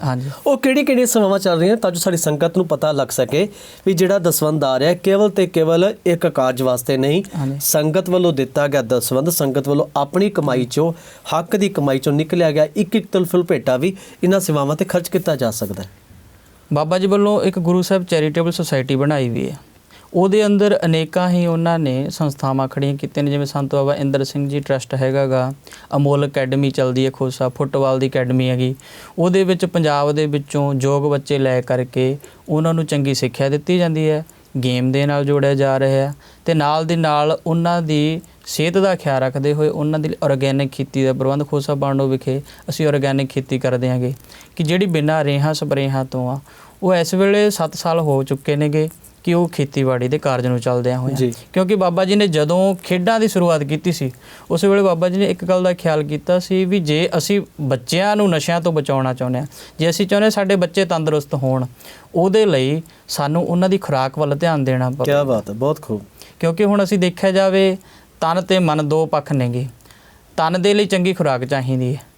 ਉਹ ਕਿਹੜੀ ਕਿਹੜੀ ਸੇਵਾਵਾਂ ਚੱਲ ਰਹੀਆਂ ਤਾਂ ਜੋ ਸਾਡੀ ਸੰਗਤ ਨੂੰ ਪਤਾ ਲੱਗ ਸਕੇ ਵੀ ਜਿਹੜਾ ਦਸਵੰਧ ਆ ਰਿਹਾ ਹੈ, ਕੇਵਲ ਤੇ ਕੇਵਲ ਇੱਕ ਕਾਰਜ ਵਾਸਤੇ ਨਹੀਂ। ਸੰਗਤ ਵੱਲੋਂ ਦਿੱਤਾ ਗਿਆ ਦਸਵੰਧ ਸੰਗਤ ਵੱਲੋਂ ਆਪਣੀ ਕਮਾਈ ਚੋਂ ਹੱਕ ਦੀ ਕਮਾਈ ਚੋਂ ਨਿਕਲਿਆ ਗਿਆ ਇੱਕ ਇੱਕ ਤਲਫਲ ਭੇਟਾ ਵੀ ਇਹਨਾਂ ਸੇਵਾਵਾਂ ਤੇ ਖਰਚ ਕੀਤਾ ਜਾ ਸਕਦਾ ਹੈ। ਬਾਬਾ ਜੀ ਵੱਲੋਂ ਇੱਕ ਗੁਰੂ ਸਾਹਿਬ ਚੈਰੀਟੇਬਲ ਸੁਸਾਇਟੀ ਬਣਾਈ ਵੀ ਹੈ। ਉਹਦੇ ਅੰਦਰ ਅਨੇਕਾਂ ਹੀ ਉਹਨਾਂ ਨੇ ਸੰਸਥਾਵਾਂ ਖੜੀਆਂ ਕੀਤੀਆਂ ਨੇ, ਜਿਵੇਂ ਸੰਤ ਬਾਬਾ ਇੰਦਰ ਸਿੰਘ ਜੀ ਟਰਸਟ ਹੈਗਾਗਾ, ਅਮੋਲ ਅਕੈਡਮੀ ਚੱਲਦੀ ਹੈ ਖੋਸਾ ਫੁੱਟਬਾਲ ਦੀ ਅਕੈਡਮੀ ਹੈਗੀ। ਉਹਦੇ ਵਿੱਚ ਪੰਜਾਬ ਦੇ ਵਿੱਚੋਂ ਯੋਗ ਬੱਚੇ ਲੈ ਕਰਕੇ ਉਹਨਾਂ ਨੂੰ ਚੰਗੀ ਸਿੱਖਿਆ ਦਿੱਤੀ ਜਾਂਦੀ ਹੈ, ਗੇਮ ਦੇ ਨਾਲ ਜੋੜਿਆ ਜਾ ਰਿਹਾ ਹੈ ਤੇ ਨਾਲ ਦੀ ਨਾਲ ਉਹਨਾਂ ਦੀ ਸਿਹਤ ਦਾ ਖਿਆਲ ਰੱਖਦੇ ਹੋਏ ਉਹਨਾਂ ਦੀ ਆਰਗੈਨਿਕ ਖੇਤੀ ਦਾ ਪ੍ਰਬੰਧ ਖੋਸਾ ਬਾਂਡੋ ਵਿਖੇ ਅਸੀਂ ਆਰਗੈਨਿਕ ਖੇਤੀ ਕਰਦੇ ਹਾਂਗੇ। ਕਿ ਜਿਹੜੀ ਬਿਨਾਂ ਰੇਹਾਂ ਸਪਰੇਹਾਂ ਤੋਂ ਆ, ਉਹ ਇਸ ਵੇਲੇ 7 ਸਾਲ ਹੋ ਚੁੱਕੇ ਨੇਗੇ। ਕਿ ਉਹ ਖੇਤੀਬਾੜੀ ਦੇ ਕਾਰਜ ਨੂੰ ਚੱਲਦਿਆਂ ਹੋਇਆ। ਜੀ। ਕਿਉਂਕਿ ਬਾਬਾ ਜੀ ਨੇ ਜਦੋਂ ਖੇਡਾਂ ਦੀ ਸ਼ੁਰੂਆਤ ਕੀਤੀ ਸੀ ਉਸ ਵੇਲੇ ਬਾਬਾ ਜੀ ਨੇ ਇੱਕ ਗੱਲ ਦਾ ਖਿਆਲ ਕੀਤਾ ਸੀ ਵੀ ਜੇ ਅਸੀਂ ਬੱਚਿਆਂ ਨੂੰ ਨਸ਼ਿਆਂ ਤੋਂ ਬਚਾਉਣਾ ਚਾਹੁੰਦੇ ਹਾਂ ਜੇ ਅਸੀਂ ਚਾਹੁੰਦੇ ਸਾਡੇ ਬੱਚੇ ਤੰਦਰੁਸਤ ਹੋਣ ਉਹਦੇ ਲਈ ਸਾਨੂੰ ਉਹਨਾਂ ਦੀ ਖੁਰਾਕ ਵੱਲ ਧਿਆਨ ਦੇਣਾ ਪਵੇ। ਕੀ ਬਾਤ ਹੈ ਬਹੁਤ ਖੂਬ। ਕਿਉਂਕਿ ਹੁਣ ਅਸੀਂ ਦੇਖਿਆ ਜਾਵੇ ਤਨ ਤੇ ਮਨ ਦੋ ਪੱਖ ਨੇਗੇ। ਤਨ ਦੇ ਲਈ ਚੰਗੀ ਖੁਰਾਕ ਚਾਹੀਦੀ ਹੈ।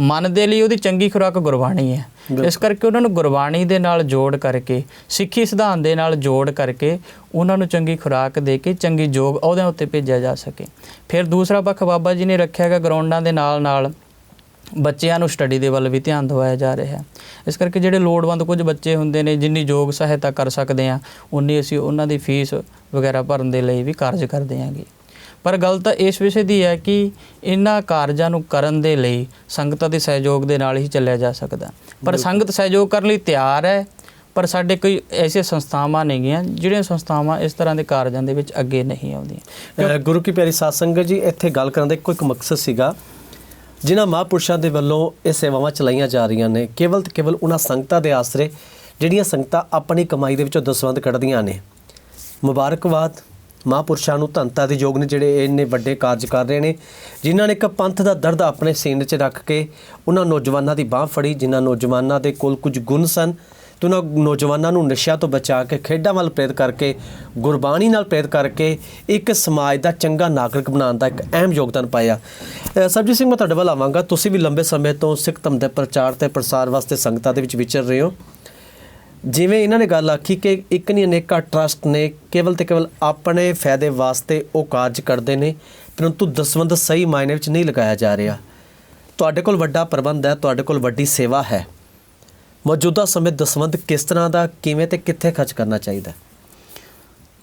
ਮਨ ਦੇ ਲਈ ਉਹਦੀ ਚੰਗੀ ਖੁਰਾਕ ਗੁਰਬਾਣੀ ਹੈ। ਇਸ ਕਰਕੇ ਉਹਨਾਂ ਨੂੰ ਗੁਰਬਾਣੀ ਦੇ ਨਾਲ ਜੋੜ ਕਰਕੇ ਸਿੱਖੀ ਸਿਧਾਂਤ ਦੇ ਨਾਲ ਜੋੜ ਕਰਕੇ ਉਹਨਾਂ ਨੂੰ ਚੰਗੀ ਖੁਰਾਕ ਦੇ ਕੇ ਚੰਗੀ ਜੋਗ ਉਹਦੇ ਉੱਤੇ ਭੇਜਿਆ ਜਾ ਸਕੇ। ਫਿਰ ਦੂਸਰਾ ਪੱਖ ਬਾਬਾ ਜੀ ਨੇ ਰੱਖਿਆ ਹੈਗਾ ਗਰਾਊਂਡਾਂ ਦੇ ਨਾਲ ਨਾਲ ਬੱਚਿਆਂ ਨੂੰ ਸਟੱਡੀ ਦੇ ਵੱਲ ਵੀ ਧਿਆਨ ਦਿਵਾਇਆ ਜਾ ਰਿਹਾ ਹੈ। ਇਸ ਕਰਕੇ ਜਿਹੜੇ ਲੋੜਵੰਦ ਕੁਝ ਬੱਚੇ ਹੁੰਦੇ ਨੇ ਜਿੰਨੀ ਯੋਗ ਸਹਾਇਤਾ ਕਰ ਸਕਦੇ ਆ ਉਨੀ ਅਸੀਂ ਉਹਨਾਂ ਦੀ ਫੀਸ ਵਗੈਰਾ ਭਰਨ ਦੇ ਲਈ ਵੀ ਕਾਰਜ ਕਰਦੇ ਹਾਂਗੇ। ਪਰ ਗੱਲ ਤਾਂ ਇਸ ਵਿਸ਼ੇ ਦੀ ਹੈ ਕਿ ਇਹਨਾਂ ਕਾਰਜਾਂ ਨੂੰ ਕਰਨ ਦੇ ਲਈ ਸੰਗਤਾਂ ਦੇ ਸਹਿਯੋਗ ਦੇ ਨਾਲ ਹੀ ਚੱਲਿਆ ਜਾ ਸਕਦਾ। ਪਰ ਸੰਗਤ ਸਹਿਯੋਗ ਕਰਨ ਲਈ ਤਿਆਰ ਹੈ ਪਰ ਸਾਡੇ ਕੋਈ ਐਸੇ ਸੰਸਥਾਵਾਂ ਨੇਗੀਆਂ ਜਿਹੜੀਆਂ ਸੰਸਥਾਵਾਂ ਇਸ ਤਰ੍ਹਾਂ ਦੇ ਕਾਰਜਾਂ ਦੇ ਵਿੱਚ ਅੱਗੇ ਨਹੀਂ ਆਉਂਦੀਆਂ। ਗੁਰੂ ਕੀ ਪਿਆਰੀ ਸਾਧ ਸੰਗਤ ਜੀ ਇੱਥੇ ਗੱਲ ਕਰਨ ਦਾ ਇੱਕੋ ਇੱਕ ਮਕਸਦ ਸੀਗਾ ਜਿਨ੍ਹਾਂ ਮਹਾਂਪੁਰਸ਼ਾਂ ਦੇ ਵੱਲੋਂ ਇਹ ਸੇਵਾਵਾਂ ਚਲਾਈਆਂ ਜਾ ਰਹੀਆਂ ਨੇ ਕੇਵਲ ਤੇ ਕੇਵਲ ਉਹਨਾਂ ਸੰਗਤਾਂ ਦੇ ਆਸਰੇ ਜਿਹੜੀਆਂ ਸੰਗਤਾਂ ਆਪਣੀ ਕਮਾਈ ਦੇ ਵਿੱਚੋਂ ਦਸਵੰਧ ਕੱਢਦੀਆਂ ਨੇ। ਮੁਬਾਰਕਬਾਦ ਮਹਾਂਪੁਰਸ਼ਾਂ ਨੂੰ ਧੰਤਾ ਦੇ ਯੋਗ ਨੇ ਜਿਹੜੇ ਇੰਨੇ ਵੱਡੇ ਕਾਰਜ ਕਰ ਰਹੇ ਨੇ ਜਿਨ੍ਹਾਂ ਨੇ ਇੱਕ ਪੰਥ ਦਾ ਦਰਦ ਆਪਣੇ ਸੀਨੇ 'ਚ ਰੱਖ ਕੇ ਉਹਨਾਂ ਨੌਜਵਾਨਾਂ ਦੀ ਬਾਹ ਫੜੀ ਜਿਨ੍ਹਾਂ ਨੌਜਵਾਨਾਂ ਦੇ ਕੋਲ ਕੁਝ ਗੁਣ ਸਨ ਤੇ ਉਹਨਾਂ ਨੌਜਵਾਨਾਂ ਨੂੰ ਨਸ਼ਿਆਂ ਤੋਂ ਬਚਾ ਕੇ ਖੇਡਾਂ ਵੱਲ ਪ੍ਰੇਰਿਤ ਕਰਕੇ ਗੁਰਬਾਣੀ ਨਾਲ ਪ੍ਰੇਰਿਤ ਕਰਕੇ ਇੱਕ ਸਮਾਜ ਦਾ ਚੰਗਾ ਨਾਗਰਿਕ ਬਣਾਉਣ ਦਾ ਇੱਕ ਅਹਿਮ ਯੋਗਦਾਨ ਪਾਇਆ। ਅ, ਸਿੰਘ ਮੈਂ ਤੁਹਾਡੇ ਵੱਲ ਆਵਾਂਗਾ। ਤੁਸੀਂ ਵੀ ਲੰਬੇ ਸਮੇਂ ਤੋਂ ਸਿੱਖ ਧਰਮ ਦੇ ਪ੍ਰਚਾਰ ਤੇ ਪ੍ਰਸਾਰ ਵਾਸਤੇ ਸੰਗਤਾਂ ਦੇ ਵਿੱਚ ਵਿਚਰ ਰਹੇ ਹੋ। ਜਿਵੇਂ ਇਹਨਾਂ ਨੇ ਗੱਲ ਆਖੀ ਕਿ ਇੱਕ ਨਹੀਂ ਅਨੇਕਾਂ ਟਰਸਟ ਨੇ, ਕੇਵਲ ਤੇ ਕੇਵਲ ਆਪਣੇ ਫਾਇਦੇ ਵਾਸਤੇ ਉਹ ਕਾਰਜ ਕਰਦੇ ਨੇ, ਪਰੰਤੂ ਦਸਵੰਧ ਸਹੀ ਮਾਇਨੇ ਵਿੱਚ ਨਹੀਂ ਲਗਾਇਆ ਜਾ ਰਿਹਾ। ਤੁਹਾਡੇ ਕੋਲ ਵੱਡਾ ਪ੍ਰਬੰਧ ਹੈ, ਤੁਹਾਡੇ ਕੋਲ ਵੱਡੀ ਸੇਵਾ ਹੈ। ਮੌਜੂਦਾ ਸਮੇਂ ਦਸਵੰਧ ਕਿਸ ਤਰ੍ਹਾਂ ਦਾ, ਕਿਵੇਂ ਤੇ ਕਿੱਥੇ ਖਰਚ ਕਰਨਾ ਚਾਹੀਦਾ?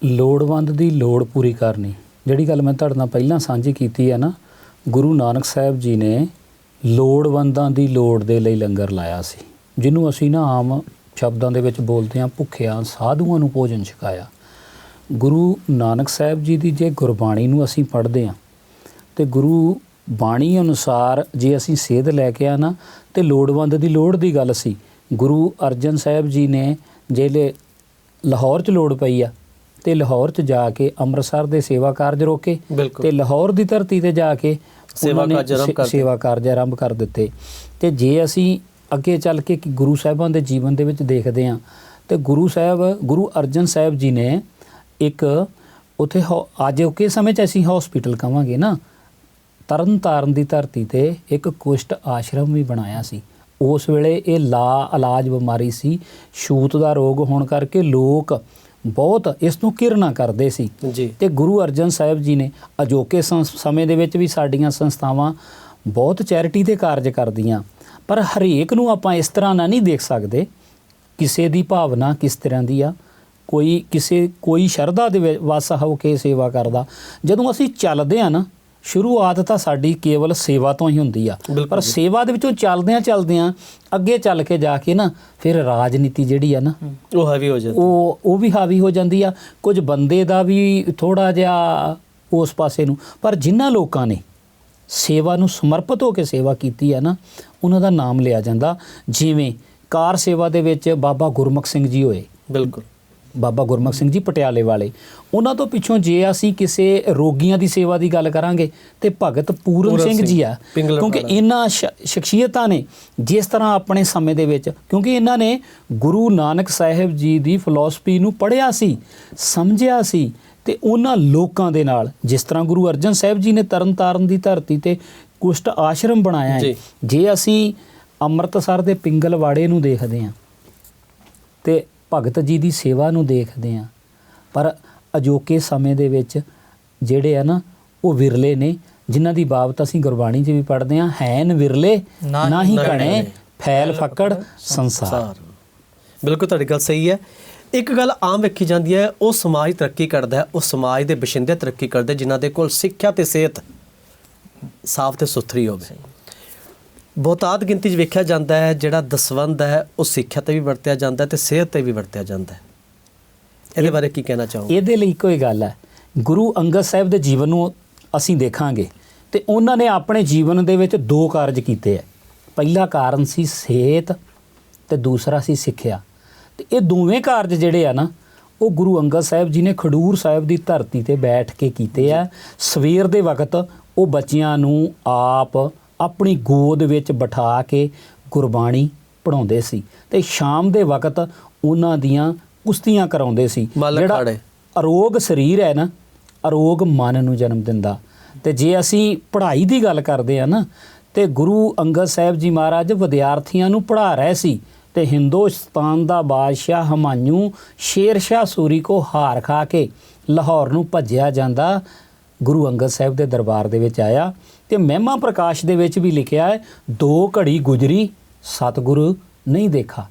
ਲੋੜਵੰਦ ਦੀ ਲੋੜ ਪੂਰੀ ਕਰਨੀ। ਜਿਹੜੀ ਗੱਲ ਮੈਂ ਤੁਹਾਡੇ ਨਾਲ ਪਹਿਲਾਂ ਸਾਂਝੀ ਕੀਤੀ ਹੈ ਨਾ, ਗੁਰੂ ਨਾਨਕ ਸਾਹਿਬ ਜੀ ਨੇ ਲੋੜਵੰਦਾਂ ਦੀ ਲੋੜ ਦੇ ਲਈ ਲੰਗਰ ਲਾਇਆ ਸੀ, ਜਿਹਨੂੰ ਅਸੀਂ ਨਾ ਆਮ ਸ਼ਬਦਾਂ ਦੇ ਵਿੱਚ ਬੋਲਦੇ ਹਾਂ ਭੁੱਖਿਆਂ ਸਾਧੂਆਂ ਨੂੰ ਭੋਜਨ ਛਕਾਇਆ ਗੁਰੂ ਨਾਨਕ ਸਾਹਿਬ ਜੀ ਦੀ ਜੇ ਗੁਰਬਾਣੀ ਨੂੰ ਅਸੀਂ ਪੜ੍ਹਦੇ ਹਾਂ ਤੇ ਗੁਰੂ ਬਾਣੀ ਅਨੁਸਾਰ ਜੇ ਅਸੀਂ ਸੇਧ ਲੈ ਕੇ ਆ ਨਾ ਤੇ ਲੋੜਵੰਦ ਦੀ ਲੋੜ ਦੀ ਗੱਲ ਸੀ ਗੁਰੂ ਅਰਜਨ ਸਾਹਿਬ ਜੀ ਨੇ ਜਿਹੜੇ ਲਾਹੌਰ 'ਚ ਲੋੜ ਪਈ ਆ ਤੇ ਲਾਹੌਰ 'ਚ ਜਾ ਕੇ ਅੰਮ੍ਰਿਤਸਰ ਦੇ ਸੇਵਾ ਕਾਰਜ ਰੋਕੇ। ਤੇ ਲਾਹੌਰ ਦੀ ਧਰਤੀ ਤੇ ਜਾ ਕੇ ਸੇਵਾ ਕਾਰਜ ਆਰੰਭ ਕਰ। ਸੇਵਾ ਕਾਰਜ ਆਰੰਭ ਕਰ ਦਿੱਤੇ ਤੇ ਜੇ ਅਸੀਂ ਅੱਗੇ ਚੱਲ ਕੇ ਕਿ ਗੁਰੂ ਸਾਹਿਬਾਂ ਦੇ ਜੀਵਨ ਦੇ ਵਿੱਚ ਦੇਖਦੇ ਹਾਂ। ਤੇ ਗੁਰੂ ਸਾਹਿਬ ਗੁਰੂ ਅਰਜਨ ਸਾਹਿਬ ਜੀ ਨੇ ਇੱਕ ਉੱਥੇ ਅੱਜ ਓਕੇ ਸਮੇਂ 'ਚ ਅਸੀਂ ਹਸਪੀਟਲ ਕਵਾਂਗੇ ਨਾ? ਤਰਨ ਤਾਰਨ ਦੀ ਧਰਤੀ ਤੇ ਇੱਕ ਕੁਸ਼ਟ ਆਸ਼ਰਮ ਵੀ ਬਣਾਇਆ ਸੀ। ਉਸ ਵੇਲੇ ਇਹ ਲਾ ਇਲਾਜ ਬਿਮਾਰੀ ਸੀ। ਛੂਤ ਦਾ ਰੋਗ ਹੋਣ ਕਰਕੇ ਲੋਕ ਬਹੁਤ ਇਸ ਨੂੰ ਕਿਰਨਾ ਕਰਦੇ ਸੀ। ਤੇ ਗੁਰੂ ਅਰਜਨ ਸਾਹਿਬ ਜੀ ਨੇ ਅਜੋਕੇ ਸਮੇਂ ਦੇ ਵਿੱਚ ਵੀ ਸਾਡੀਆਂ ਸੰਸਥਾਵਾਂ ਬਹੁਤ ਚੈਰਿਟੀ ਦੇ ਕਾਰਜ ਕਰਦੀਆਂ। ਪਰ ਹਰੇਕ ਨੂੰ ਆਪਾਂ ਇਸ ਤਰ੍ਹਾਂ ਨਾਲ ਨਹੀਂ ਦੇਖ ਸਕਦੇ। ਕਿਸੇ ਦੀ ਭਾਵਨਾ ਕਿਸ ਤਰ੍ਹਾਂ ਦੀ ਆ ਕੋਈ ਕਿਸੇ ਕੋਈ ਸ਼ਰਧਾ ਦੇ ਵਸ ਹੋ ਕੇ ਸੇਵਾ ਕਰਦਾ। ਜਦੋਂ ਅਸੀਂ ਚੱਲਦੇ ਆ ਨਾ ਸ਼ੁਰੂਆਤ ਤਾਂ ਸਾਡੀ ਕੇਵਲ ਸੇਵਾ ਤੋਂ ਹੀ ਹੁੰਦੀ ਆ। ਪਰ। ਸੇਵਾ ਦੇ ਵਿੱਚੋਂ ਚੱਲਦਿਆਂ ਚੱਲਦਿਆਂ ਅੱਗੇ ਚੱਲ ਕੇ ਜਾ ਕੇ ਨਾ ਫਿਰ ਰਾਜਨੀਤੀ ਜਿਹੜੀ ਆ ਨਾ ਉਹ ਹੈਵੀ ਹੋ ਜਾਂਦਾ। ਉਹ ਉਹ ਵੀ ਹਾਵੀ ਹੋ ਜਾਂਦੀ ਆ। ਕੁਝ ਬੰਦੇ ਦਾ ਵੀ ਥੋੜਾ ਜਿਹਾ ਉਸ ਪਾਸੇ ਨੂੰ ਪਰ ਜਿਨ੍ਹਾਂ ਲੋਕਾਂ ਨੇ ਸੇਵਾ ਨੂੰ ਸਮਰਪਿਤ ਹੋ ਕੇ ਸੇਵਾ ਕੀਤੀ ਹੈ ਨਾ ਉਹਨਾਂ ਦਾ ਨਾਮ ਲਿਆ ਜਾਂਦਾ ਜਿਵੇਂ ਕਾਰ ਸੇਵਾ ਦੇ ਵਿੱਚ ਬਾਬਾ ਗੁਰਮੁਖ ਸਿੰਘ ਜੀ ਹੋਏ। ਬਿਲਕੁਲ। ਬਾਬਾ ਗੁਰਮੁਖ ਸਿੰਘ ਜੀ ਪਟਿਆਲੇ ਵਾਲੇ। ਉਹਨਾਂ ਤੋਂ ਪਿੱਛੋਂ ਜੇ ਅਸੀਂ ਕਿਸੇ ਰੋਗੀਆਂ ਦੀ ਸੇਵਾ ਦੀ ਗੱਲ ਕਰਾਂਗੇ ਤੇ ਭਗਤ ਪੂਰਨ ਸਿੰਘ ਜੀ ਆ। ਕਿਉਂਕਿ। ਇਹਨਾਂ ਸ਼ਖਸੀਅਤਾਂ ਨੇ ਜਿਸ ਤਰ੍ਹਾਂ ਆਪਣੇ ਸਮੇਂ ਦੇ ਵਿੱਚ ਕਿਉਂਕਿ ਇਹਨਾਂ ਨੇ ਗੁਰੂ ਨਾਨਕ ਸਾਹਿਬ ਜੀ ਦੀ ਫਿਲਾਸਫੀ ਨੂੰ ਪੜ੍ਹਿਆ ਸੀ ਸਮਝਿਆ ਸੀ ਤੇ ਉਹਨਾਂ ਲੋਕਾਂ ਦੇ ਨਾਲ ਜਿਸ ਤਰ੍ਹਾਂ ਗੁਰੂ ਅਰਜਨ ਸਾਹਿਬ ਜੀ ਨੇ ਤਰਨਤਾਰਨ ਦੀ ਧਰਤੀ ਤੇ ਕੁਸ਼ਟ ਆਸ਼ਰਮ ਬਣਾਇਆ ਹੈ। ਜੀ। ਅਸੀਂ ਅੰਮ੍ਰਿਤਸਰ ਦੇ ਪਿੰਗਲਵਾੜੇ ਨੂੰ ਦੇਖਦੇ ਹਾਂ ਤੇ ਭਗਤ ਜੀ ਦੀ ਸੇਵਾ ਨੂੰ ਦੇਖਦੇ ਆ ਪਰ ਅਜੋਕੇ ਸਮੇਂ ਦੇ ਵਿੱਚ ਜਿਹੜੇ ਆ ਨਾ ਉਹ ਵਿਰਲੇ ਨੇ ਜਿਨ੍ਹਾਂ ਦੀ ਬਾਬਤ ਅਸੀਂ ਗੁਰਬਾਣੀ 'ਚ ਵੀ ਪੜ੍ਹਦੇ ਆ ਹੈਨ ਵਿਰਲੇ ਨਾ ਹੀ ਹੀ ਕਣੇ, ਫੈਲ ਫੱਕੜ ਸੰਸਾਰ। ਸਾਰ ਬਿਲਕੁਲ ਤੁਹਾਡੀ ਗੱਲ ਸਹੀ ਹੈ। ਇੱਕ ਗੱਲ ਆਮ ਵੇਖੀ ਜਾਂਦੀ ਹੈ ਉਹ ਸਮਾਜ ਤਰੱਕੀ ਕਰਦਾ ਹੈ ਉਹ ਸਮਾਜ ਦੇ ਬਸ਼ਿੰਦੇ ਤਰੱਕੀ ਕਰਦੇ ਜਿਨ੍ਹਾਂ ਦੇ ਕੋਲ ਸਿੱਖਿਆ ਤੇ ਸਿਹਤ ਸਾਫ਼ ਤੇ ਸੁਥਰੀ ਹੋਵੇ। ਬਹੁਤਾਤ ਗਿਣਤੀ 'ਚ ਵੇਖਿਆ ਜਾਂਦਾ ਹੈ ਜਿਹੜਾ ਦਸਵੰਦ ਹੈ ਉਹ ਸਿੱਖਿਆ ਤੇ ਵੀ ਵਰਤਿਆ ਜਾਂਦਾ ਹੈ ਤੇ ਸਿਹਤ ਤੇ ਵੀ ਵਰਤਿਆ ਜਾਂਦਾ ਹੈ। ਇਹਦੇ ਬਾਰੇ ਕੀ ਕਹਿਣਾ ਚਾਹੋਗੇ? ਇਹਦੇ ਲਈ ਕੋਈ ਗੱਲ ਹੈ। ਗੁਰੂ ਅੰਗਦ ਸਾਹਿਬ ਦੇ ਜੀਵਨ ਨੂੰ ਅਸੀਂ ਦੇਖਾਂਗੇ ਤੇ ਉਹਨਾਂ ਨੇ ਆਪਣੇ ਜੀਵਨ ਦੇ ਵਿੱਚ ਦੋ ਕਾਰਜ ਕੀਤੇ ਹੈ। ਪਹਿਲਾ ਕਾਰਨ ਸੀ ਸਿਹਤ ਤੇ ਦੂਸਰਾ ਸੀ ਸਿੱਖਿਆ। ਤੇ ਇਹ ਦੋਵੇਂ ਕਾਰਜ ਜਿਹੜੇ ਆ ਨਾ ਉਹ ਗੁਰੂ ਅੰਗਦ ਸਾਹਿਬ ਜੀ ਨੇ ਖਡੂਰ ਸਾਹਿਬ ਦੀ ਧਰਤੀ ਤੇ ਬੈਠ ਕੇ ਕੀਤੇ ਆ। ਸਵੇਰ ਦੇ ਵਕਤ ਉਹ ਬੱਚਿਆਂ ਨੂੰ ਆਪ ਆਪਣੀ ਗੋਦ ਵਿੱਚ ਬਿਠਾ ਕੇ ਗੁਰਬਾਣੀ ਪੜਾਉਂਦੇ ਸੀ ਤੇ ਸ਼ਾਮ ਦੇ ਵਕਤ ਉਹਨਾਂ ਦੀਆਂ ਕੁਸ਼ਤੀਆਂ ਕਰਾਉਂਦੇ ਸੀ ਅਖਾੜੇ। ਅਰੋਗ ਸਰੀਰ ਹੈ ਨਾ ਅਰੋਗ ਮਨ ਨੂੰ ਜਨਮ ਦਿੰਦਾ ਤੇ ਜੇ ਅਸੀਂ ਪੜ੍ਹਾਈ ਦੀ ਗੱਲ ਕਰਦੇ ਆ ਨਾ ਤੇ ਗੁਰੂ ਅੰਗਦ ਸਾਹਿਬ ਜੀ ਮਹਾਰਾਜ ਵਿਦਿਆਰਥੀਆਂ ਨੂੰ ਪੜ੍ਹਾ ਰਹੇ ਸੀ ਤੇ ਹਿੰਦੁਸਤਾਨ ਦਾ ਬਾਦਸ਼ਾਹ ਹਮਾਯੂ ਸ਼ੇਰ ਸ਼ਾਹ ਸੂਰੀ ਕੋ ਹਾਰ ਖਾ ਕੇ ਲਾਹੌਰ ਨੂੰ ਭੱਜਿਆ ਜਾਂਦਾ ਗੁਰੂ ਅੰਗਦ ਸਾਹਿਬ ਦੇ ਦਰਬਾਰ ਦੇ ਵਿੱਚ ਆਇਆ ਤੇ ਮਹਿਮਾ ਪ੍ਰਕਾਸ਼ ਦੇ ਵਿੱਚ ਵੀ ਲਿਖਿਆ ਹੈ ਦੋ ਘੜੀ ਗੁਜਰੀ ਸਤਿਗੁਰੂ ਨਹੀਂ ਦੇਖਾ।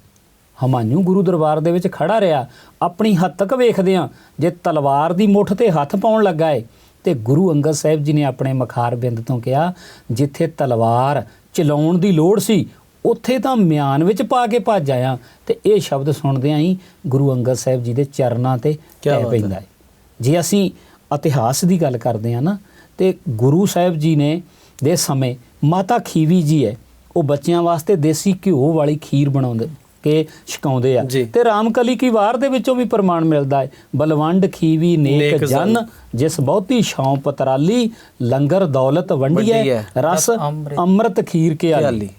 ਹਮਾਯੂ ਗੁਰੂ ਦਰਬਾਰ ਦੇ ਵਿੱਚ ਖੜਾ ਰਿਹਾ ਆਪਣੀ ਹੱਦ ਤੱਕ ਵੇਖਦਿਆਂ ਜੇ ਤਲਵਾਰ ਦੀ ਮੁੱਠ ਤੇ ਹੱਥ ਪਾਉਣ ਲੱਗਾ ਏ ਤੇ ਗੁਰੂ ਅੰਗਦ ਸਾਹਿਬ ਜੀ ਨੇ ਆਪਣੇ ਮਖਾਰ ਬਿੰਦ ਤੋਂ ਕਿਹਾ ਜਿੱਥੇ ਤਲਵਾਰ ਚਲਾਉਣ ਦੀ ਲੋੜ ਸੀ ਉੱਥੇ ਤਾਂ ਮਿਆਨ ਵਿੱਚ ਪਾ ਕੇ ਭੱਜ ਆਇਆ। ਤੇ ਇਹ ਸ਼ਬਦ ਸੁਣਦਿਆਂ ਹੀ ਗੁਰੂ ਅੰਗਦ ਸਾਹਿਬ ਜੀ ਦੇ ਚਰਨਾਂ ਤੇ ਪੈ। ਪੈਂਦਾ ਹੈ ਜੇ ਅਸੀਂ ਇਤਿਹਾਸ ਦੀ ਗੱਲ ਕਰਦੇ ਹਾਂ ਨਾ ਤੇ ਗੁਰੂ ਸਾਹਿਬ ਜੀ ਨੇ ਦੇ ਸਮੇਂ ਮਾਤਾ ਖੀਵੀ ਜੀ ਹੈ ਉਹ ਬੱਚਿਆਂ ਵਾਸਤੇ ਦੇਸੀ ਘਿਓ ਵਾਲੀ ਖੀਰ ਬਣਾਉਂਦੇ ਕੇ ਛਕਾਉਂਦੇ ਆ। ਤੇ ਰਾਮਕਲੀ ਕੀ ਵਾਰ ਦੇ ਵਿੱਚੋਂ ਵੀ ਪ੍ਰਮਾਣ ਮਿਲਦਾ ਹੈ ਬਲਵੰਡ ਖੀਵੀ ਨੇਕ ਜਨ ਜਿਸ ਬਹੁਤੀ ਛਾਉ ਪਤਰਾਲੀ ਲੰਗਰ ਦੌਲਤ ਵੰਡੀਐ ਵੰਡੀਐ, ਰਸ ਅੰਮ੍ਰਿਤ। ਖੀਰ ਕੇ ਆਲੀ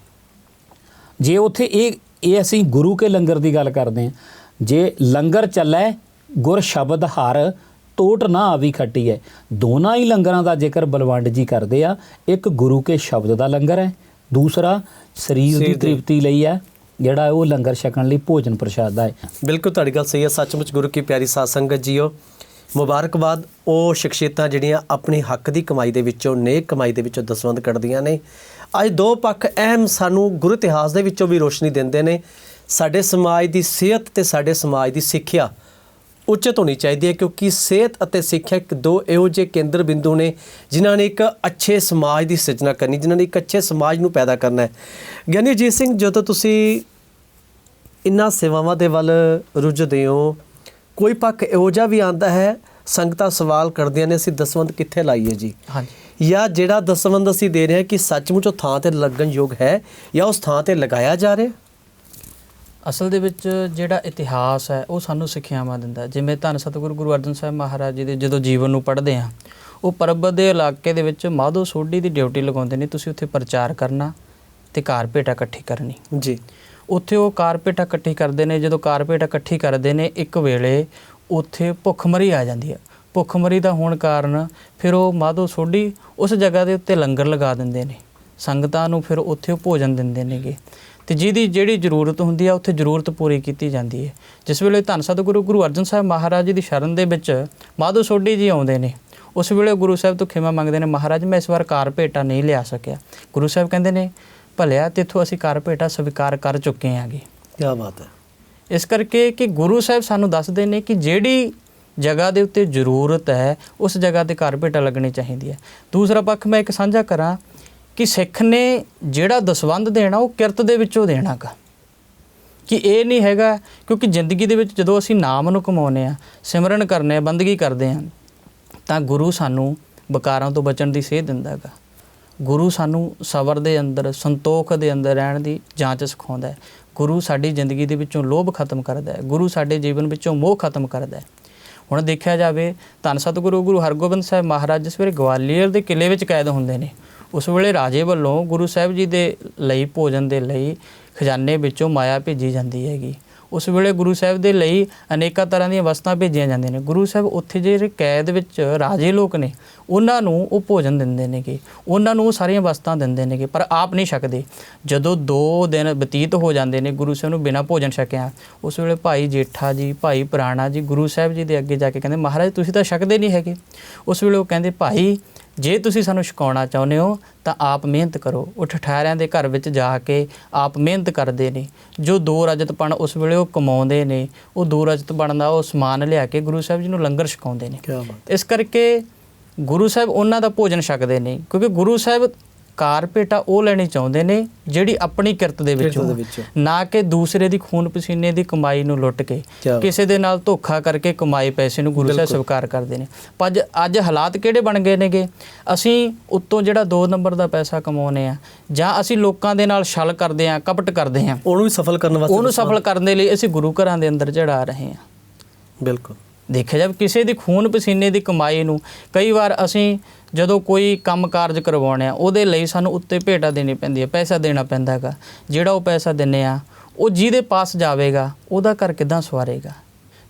ਜੇ ਉੱਥੇ ਇਹ ਇਹ ਅਸੀਂ ਗੁਰੂ ਕੇ ਲੰਗਰ ਦੀ ਗੱਲ ਕਰਦੇ ਹਾਂ ਜੇ ਲੰਗਰ ਚੱਲੈ ਗੁਰ ਸ਼ਬਦ ਹਰ ਟੋਟ ਨਾ ਆਵੀ ਖੱਟੀ ਹੈ ਦੋਨਾਂ ਹੀ ਲੰਗਰਾਂ ਦਾ ਜ਼ਿਕਰ ਬਲਵੰਡ ਜੀ ਕਰਦੇ ਆ ਇੱਕ ਗੁਰੂ ਕੇ ਸ਼ਬਦ ਦਾ ਲੰਗਰ ਹੈ ਦੂਸਰਾ ਸਰੀਰ ਦੀ ਸਰੀਰ ਦੀ। ਤ੍ਰਿਪਤੀ ਲਈ ਹੈ ਜਿਹੜਾ ਉਹ ਲੰਗਰ ਛਕਣ ਲਈ ਭੋਜਨ ਪ੍ਰਸ਼ਾਦ ਦਾ ਹੈ ਬਿਲਕੁਲ ਤੁਹਾਡੀ ਗੱਲ ਸਹੀ ਹੈ ਸੱਚਮੁੱਚ ਗੁਰੂ ਕੀ ਪਿਆਰੀ ਸਾਧ ਸੰਗਤ ਜੀਓ ਮੁਬਾਰਕਬਾਦ। ਉਹ ਸ਼ਖਸੀਅਤਾਂ ਜਿਹੜੀਆਂ ਆਪਣੀ ਹੱਕ ਦੀ ਕਮਾਈ ਦੇ ਵਿੱਚੋਂ ਨੇਕ ਕਮਾਈ ਦੇ ਵਿੱਚੋਂ ਦਸਵੰਦ ਕੱਢਦੀਆਂ ਨੇ। ਅੱਜ ਦੋ ਪੱਖ ਅਹਿਮ ਸਾਨੂੰ ਗੁਰੂ ਇਤਿਹਾਸ ਦੇ ਵਿੱਚੋਂ ਵੀ ਰੋਸ਼ਨੀ ਦਿੰਦੇ ਨੇ। ਸਾਡੇ ਸਮਾਜ ਦੀ ਸਿਹਤ ਤੇ ਸਾਡੇ ਸਮਾਜ ਦੀ ਸਿੱਖਿਆ ਉਚਿਤ ਹੋਣੀ ਚਾਹੀਦੀ ਹੈ ਕਿਉਂਕਿ ਸਿਹਤ ਅਤੇ ਸਿੱਖਿਆ ਇੱਕ ਦੋ ਇਹੋ ਜਿਹੇ ਕੇਂਦਰ ਬਿੰਦੂ ਨੇ ਜਿਨ੍ਹਾਂ ਨੇ ਇੱਕ ਅੱਛੇ ਸਮਾਜ ਦੀ ਸਿਰਜਣਾ ਕਰਨੀ ਜਿਨ੍ਹਾਂ ਨੇ ਇੱਕ ਅੱਛੇ ਸਮਾਜ ਨੂੰ ਪੈਦਾ ਕਰਨਾ ਹੈ। ਗਿਆਨੀ ਅਜੀਤ ਸਿੰਘ ਜਦੋਂ ਤੁਸੀਂ ਇਨ੍ਹਾਂ ਸੇਵਾਵਾਂ ਦੇ ਵੱਲ ਰੁੱਝਦੇ ਹੋ ਕੋਈ ਪੱਖ ਇਹੋ ਜਿਹਾ ਵੀ ਆਂਦਾ ਹੈ? ਸੰਗਤਾਂ ਸਵਾਲ ਕਰਦੀਆਂ ਨੇ ਅਸੀਂ ਦਸਵੰਦ ਕਿੱਥੇ ਲਾਈਏ ਜੀ? ਹਾਂਜੀ। ਜਾਂ ਜਿਹੜਾ ਦਸਵੰਦ ਅਸੀਂ ਦੇ ਰਹੇ ਹਾਂ ਕਿ ਸੱਚਮੁੱਚ ਉਹ ਥਾਂ ਤੇ ਲੱਗਣ ਯੋਗ ਹੈ ਜਾਂ ਉਸ ਥਾਂ ਤੇ ਲਗਾਇਆ ਜਾ ਰਿਹਾ? ਅਸਲ ਦੇ ਵਿੱਚ ਜਿਹੜਾ ਇਤਿਹਾਸ ਹੈ ਉਹ ਸਾਨੂੰ ਸਿੱਖਿਆਵਾਂ ਦਿੰਦਾ। ਜਿਵੇਂ ਧੰਨ ਸਤਿਗੁਰੂ ਗੁਰੂ ਅਰਜਨ ਸਾਹਿਬ ਮਹਾਰਾਜ ਜੀ ਦੇ ਜਦੋਂ ਜੀਵਨ ਨੂੰ ਪੜ੍ਹਦੇ ਆ ਉਹ ਪਰਬਤ ਦੇ ਇਲਾਕੇ ਦੇ ਵਿੱਚ ਮਾਧੋ ਸੋਢੀ ਦੀ ਡਿਊਟੀ ਲਗਾਉਂਦੇ ਨੇ ਤੁਸੀਂ ਉੱਥੇ ਪ੍ਰਚਾਰ ਕਰਨਾ ਤੇ ਕਾਰਪੇਟਾ ਇਕੱਠੀ ਕਰਨੀ। ਜੀ। ਉੱਥੇ ਉਹ ਕਾਰਪੇਟਾ ਇਕੱਠੀ ਕਰਦੇ ਨੇ ਜਦੋਂ ਕਾਰਪੇਟਾ ਇਕੱਠੀ ਕਰਦੇ ਨੇ ਇੱਕ ਵੇਲੇ ਉੱਥੇ ਭੁੱਖਮਰੀ ਆ ਜਾਂਦੀ ਹੈ। ਭੁੱਖਮਰੀ ਦਾ ਹੋਣ ਕਾਰਨ ਫਿਰ ਉਹ ਮਾਧੋ ਸੋਢੀ ਉਸ ਜਗ੍ਹਾ ਦੇ ਉੱਤੇ ਲੰਗਰ ਲਗਾ ਦਿੰਦੇ ਨੇ। ਸੰਗਤਾਂ ਨੂੰ ਫਿਰ ਉੱਥੇ ਭੋਜਨ ਦਿੰਦੇ ਨੇਗੇ। ਤੇ ਜਿਹਦੀ ਜਿਹੜੀ ਜ਼ਰੂਰਤ ਹੁੰਦੀ ਆ ਉੱਥੇ ਜ਼ਰੂਰਤ ਪੂਰੀ ਕੀਤੀ ਜਾਂਦੀ ਹੈ ਜਿਸ ਵੇਲੇ ਧੰਨ ਸਤਿਗੁਰੂ ਗੁਰੂ ਅਰਜਨ ਸਾਹਿਬ ਮਹਾਰਾਜ ਜੀ ਦੀ ਸ਼ਰਨ ਦੇ ਵਿੱਚ ਮਾਧੋ ਸੋਢੀ ਜੀ ਆਉਂਦੇ ਨੇ ਉਸ ਵੇਲੇ ਗੁਰੂ ਸਾਹਿਬ ਤੋਂ ਖਿਮਾ ਮੰਗਦੇ ਨੇ ਮਹਾਰਾਜ ਮੈਂ ਇਸ ਵਾਰ ਕਾਰ ਭੇਟਾ ਨਹੀਂ ਲਿਆ ਸਕਿਆ। ਗੁਰੂ ਸਾਹਿਬ ਕਹਿੰਦੇ ਨੇ ਭਲਿਆ ਤੇਥੋਂ ਅਸੀਂ ਕਾਰ ਭੇਟਾ ਸਵੀਕਾਰ ਕਰ ਚੁੱਕੇ ਆਂਗੇ। ਕੀ ਬਾਤ ਹੈ। ਇਸ ਕਰਕੇ ਕਿ ਗੁਰੂ ਸਾਹਿਬ ਸਾਨੂੰ ਦੱਸਦੇ ਨੇ ਕਿ ਜਿਹੜੀ ਜਗ੍ਹਾ ਦੇ ਉੱਤੇ ਜ਼ਰੂਰਤ ਹੈ ਉਸ ਜਗ੍ਹਾ ਤੇ ਘਰ ਭੇਟਾ ਲੱਗਣੀ ਚਾਹੀਦੀ ਹੈ। ਦੂਸਰਾ ਪੱਖ ਮੈਂ ਇੱਕ ਸਾਂਝਾ ਕਰਾਂ ਕਿ ਸਿੱਖ ਨੇ ਜਿਹੜਾ ਦਸਵੰਧ ਦੇਣਾ, ਉਹ ਕਿਰਤ ਦੇ ਵਿੱਚੋਂ ਦੇਣਾਗਾ ਕਿ ਇਹ ਨਹੀਂ ਹੈਗਾ, ਕਿਉਂਕਿ ਜ਼ਿੰਦਗੀ ਦੇ ਵਿੱਚ ਜਦੋਂ ਅਸੀਂ ਨਾਮ ਨੂੰ ਕਮਾਉਨੇ ਆ ਸਿਮਰਨ ਕਰਨੇ ਆ ਬੰਦਗੀ ਕਰਦੇ ਆ ਤਾਂ ਗੁਰੂ ਸਾਨੂੰ ਬਕਾਰਾਂ ਤੋਂ ਬਚਣ ਦੀ ਸੇਧ ਦਿੰਦਾ ਹੈਗਾ ਗੁਰੂ ਸਾਨੂੰ ਸਬਰ ਦੇ ਅੰਦਰ, ਸੰਤੋਖ ਦੇ ਅੰਦਰ ਰਹਿਣ ਦੀ ਜਾਂਚ ਸਿਖਾਉਂਦਾ ਹੈ। ਗੁਰੂ ਸਾਡੀ ਜ਼ਿੰਦਗੀ ਦੇ ਵਿੱਚੋਂ ਲੋਭ ਖਤਮ ਕਰਦਾ ਹੈ। ਗੁਰੂ ਸਾਡੇ ਜੀਵਨ ਵਿੱਚੋਂ ਮੋਹ ਖਤਮ ਕਰਦਾ ਹੈ। ਹੁਣ ਦੇਖਿਆ ਜਾਵੇ, ਧੰਨ ਸਤਿਗੁਰੂ ਗੁਰੂ ਹਰਗੋਬਿੰਦ ਸਾਹਿਬ ਮਹਾਰਾਜ ਜਿਸ ਵੇਲੇ ਗਵਾਲੀਅਰ ਦੇ ਕਿਲੇ ਵਿੱਚ ਕੈਦ ਹੁੰਦੇ ਨੇ ਉਸ ਵੇਲੇ ਰਾਜੇ ਵੱਲੋਂ ਗੁਰੂ ਸਾਹਿਬ ਜੀ ਦੇ ਲਈ ਭੋਜਨ ਦੇ ਲਈ ਖਜ਼ਾਨੇ ਵਿੱਚੋਂ ਮਾਇਆ ਭੇਜੀ ਜਾਂਦੀ ਹੈਗੀ। ਉਸ ਵੇਲੇ ਗੁਰੂ ਸਾਹਿਬ ਦੇ ਲਈ ਅਨੇਕਾਂ ਤਰ੍ਹਾਂ ਦੀਆਂ ਵਸਤਾਂ ਭੇਜੀਆਂ ਜਾਂਦੀਆਂ ਨੇ। ਗੁਰੂ ਸਾਹਿਬ ਉੱਥੇ ਜਿਹੜੇ ਕੈਦ ਵਿੱਚ ਰਾਜੇ ਲੋਕ ਨੇ, ਉਹਨਾਂ ਨੂੰ ਉਹ ਭੋਜਨ ਦਿੰਦੇ ਨੇਗੇ। ਉਹਨਾਂ ਨੂੰ ਉਹ ਸਾਰੀਆਂ ਵਸਤਾਂ ਦਿੰਦੇ ਨੇਗੇ, ਪਰ ਆਪ ਨਹੀਂ ਛਕਦੇ। ਜਦੋਂ 2 ਦਿਨ ਬਤੀਤ ਹੋ ਜਾਂਦੇ ਨੇ ਗੁਰੂ ਸਾਹਿਬ ਨੂੰ ਬਿਨਾਂ ਭੋਜਨ ਛਕਿਆ, ਉਸ ਵੇਲੇ ਭਾਈ ਜੇਠਾ ਜੀ, ਭਾਈ ਪੁਰਾਣਾ ਜੀ ਗੁਰੂ ਸਾਹਿਬ ਜੀ ਦੇ ਅੱਗੇ ਜਾ ਕੇ ਕਹਿੰਦੇ, ਮਹਾਰਾਜ, ਤੁਸੀਂ ਤਾਂ ਛਕਦੇ ਨਹੀਂ ਹੈਗੇ। ਉਸ ਵੇਲੇ ਉਹ ਕਹਿੰਦੇ, ਭਾਈ ਜੇ ਤੁਸੀਂ ਸਾਨੂੰ ਛਕਾਉਣਾ ਚਾਹੁੰਦੇ ਹੋ ਤਾਂ ਆਪ ਮਿਹਨਤ ਕਰੋ। ਉਹ ਠਠਾਰਿਆਂ ਦੇ ਘਰ ਵਿੱਚ ਜਾ ਕੇ ਆਪ ਮਿਹਨਤ ਕਰਦੇ ਨੇ। ਜੋ ਦੋ ਰਜਤ ਪਣ ਉਸ ਵੇਲੇ ਉਹ ਕਮਾਉਂਦੇ ਨੇ ਉਹ ਦੋ ਰਜਤ ਪਣ ਦਾ ਉਹ ਸਮਾਨ ਲਿਆ ਕੇ ਗੁਰੂ ਸਾਹਿਬ ਜੀ ਨੂੰ ਲੰਗਰ ਛਕਾਉਂਦੇ ਨੇ। ਇਸ ਕਰਕੇ ਗੁਰੂ ਸਾਹਿਬ ਉਹਨਾਂ ਦਾ ਭੋਜਨ ਛਕਦੇ ਨੇ ਕਿਉਂਕਿ ਗੁਰੂ ਸਾਹਿਬ ਕਾਰਪੇਟਾ ਉਹ ਲੈਣੀ ਚਾਹੁੰਦੇ ਨੇ ਜਿਹੜੀ ਆਪਣੀ ਕਿਰਤ ਦੇ ਵਿੱਚੋਂ। ਨਾ ਕਿ ਦੂਸਰੇ ਦੀ ਖੂਨ ਪਸੀਨੇ ਦੀ ਕਮਾਈ ਨੂੰ ਲੁੱਟ ਕੇ। ਕਿਸੇ ਦੇ ਨਾਲ ਧੋਖਾ ਕਰਕੇ ਕਮਾਏ ਪੈਸੇ ਨੂੰ ਗੁਰੂ ਸਾਹਿਬ ਸਵੀਕਾਰ ਕਰਦੇ ਨੇ। ਪਰ ਅੱਜ- ਅੱਜ ਹਾਲਾਤ ਕਿਹੜੇ ਬਣ ਗਏ ਨੇਗੇ? ਅਸੀਂ ਉੱਤੋਂ ਜਿਹੜਾ 2 ਨੰਬਰ ਦਾ ਪੈਸਾ ਕਮਾਉਨੇ ਆ ਜਾਂ ਅਸੀਂ ਲੋਕਾਂ ਦੇ ਨਾਲ ਛਲ ਕਰਦੇ ਆ ਕਪਟ ਕਰਦੇ ਆ ਉਹਨੂੰ ਵੀ ਸਫਲ ਕਰਨ ਵਾਸਤੇ ਉਹਨੂੰ ਸਫਲ ਕਰਨ ਦੇ ਲਈ ਅਸੀਂ ਗੁਰੂ ਘਰਾਂ ਦੇ ਅੰਦਰ ਚੜਾ ਰਹੇ ਆ ਬਿਲਕੁਲ। ਦੇਖਿਆ ਜਾਵੇ ਕਿਸੇ ਦੀ ਖੂਨ ਪਸੀਨੇ ਦੀ ਕਮਾਈ ਨੂੰ ਕਈ ਵਾਰ ਅਸੀਂ ਜਦੋਂ ਕੋਈ ਕੰਮ ਕਾਰਜ ਕਰਵਾਉਣੇ ਆ ਉਹਦੇ ਲਈ ਸਾਨੂੰ ਉੱਤੇ ਭੇਟਾ ਦੇਣੀ ਪੈਂਦੀ ਹੈ ਪੈਸਾ ਦੇਣਾ ਪੈਂਦਾ ਹੈਗਾ। ਜਿਹੜਾ ਉਹ ਪੈਸਾ ਦਿੰਨੇ ਆ ਉਹ ਜਿਹਦੇ ਪਾਸ ਜਾਵੇਗਾ ਉਹਦਾ ਘਰ ਕਿੱਦਾਂ ਸਵਾਰੇਗਾ?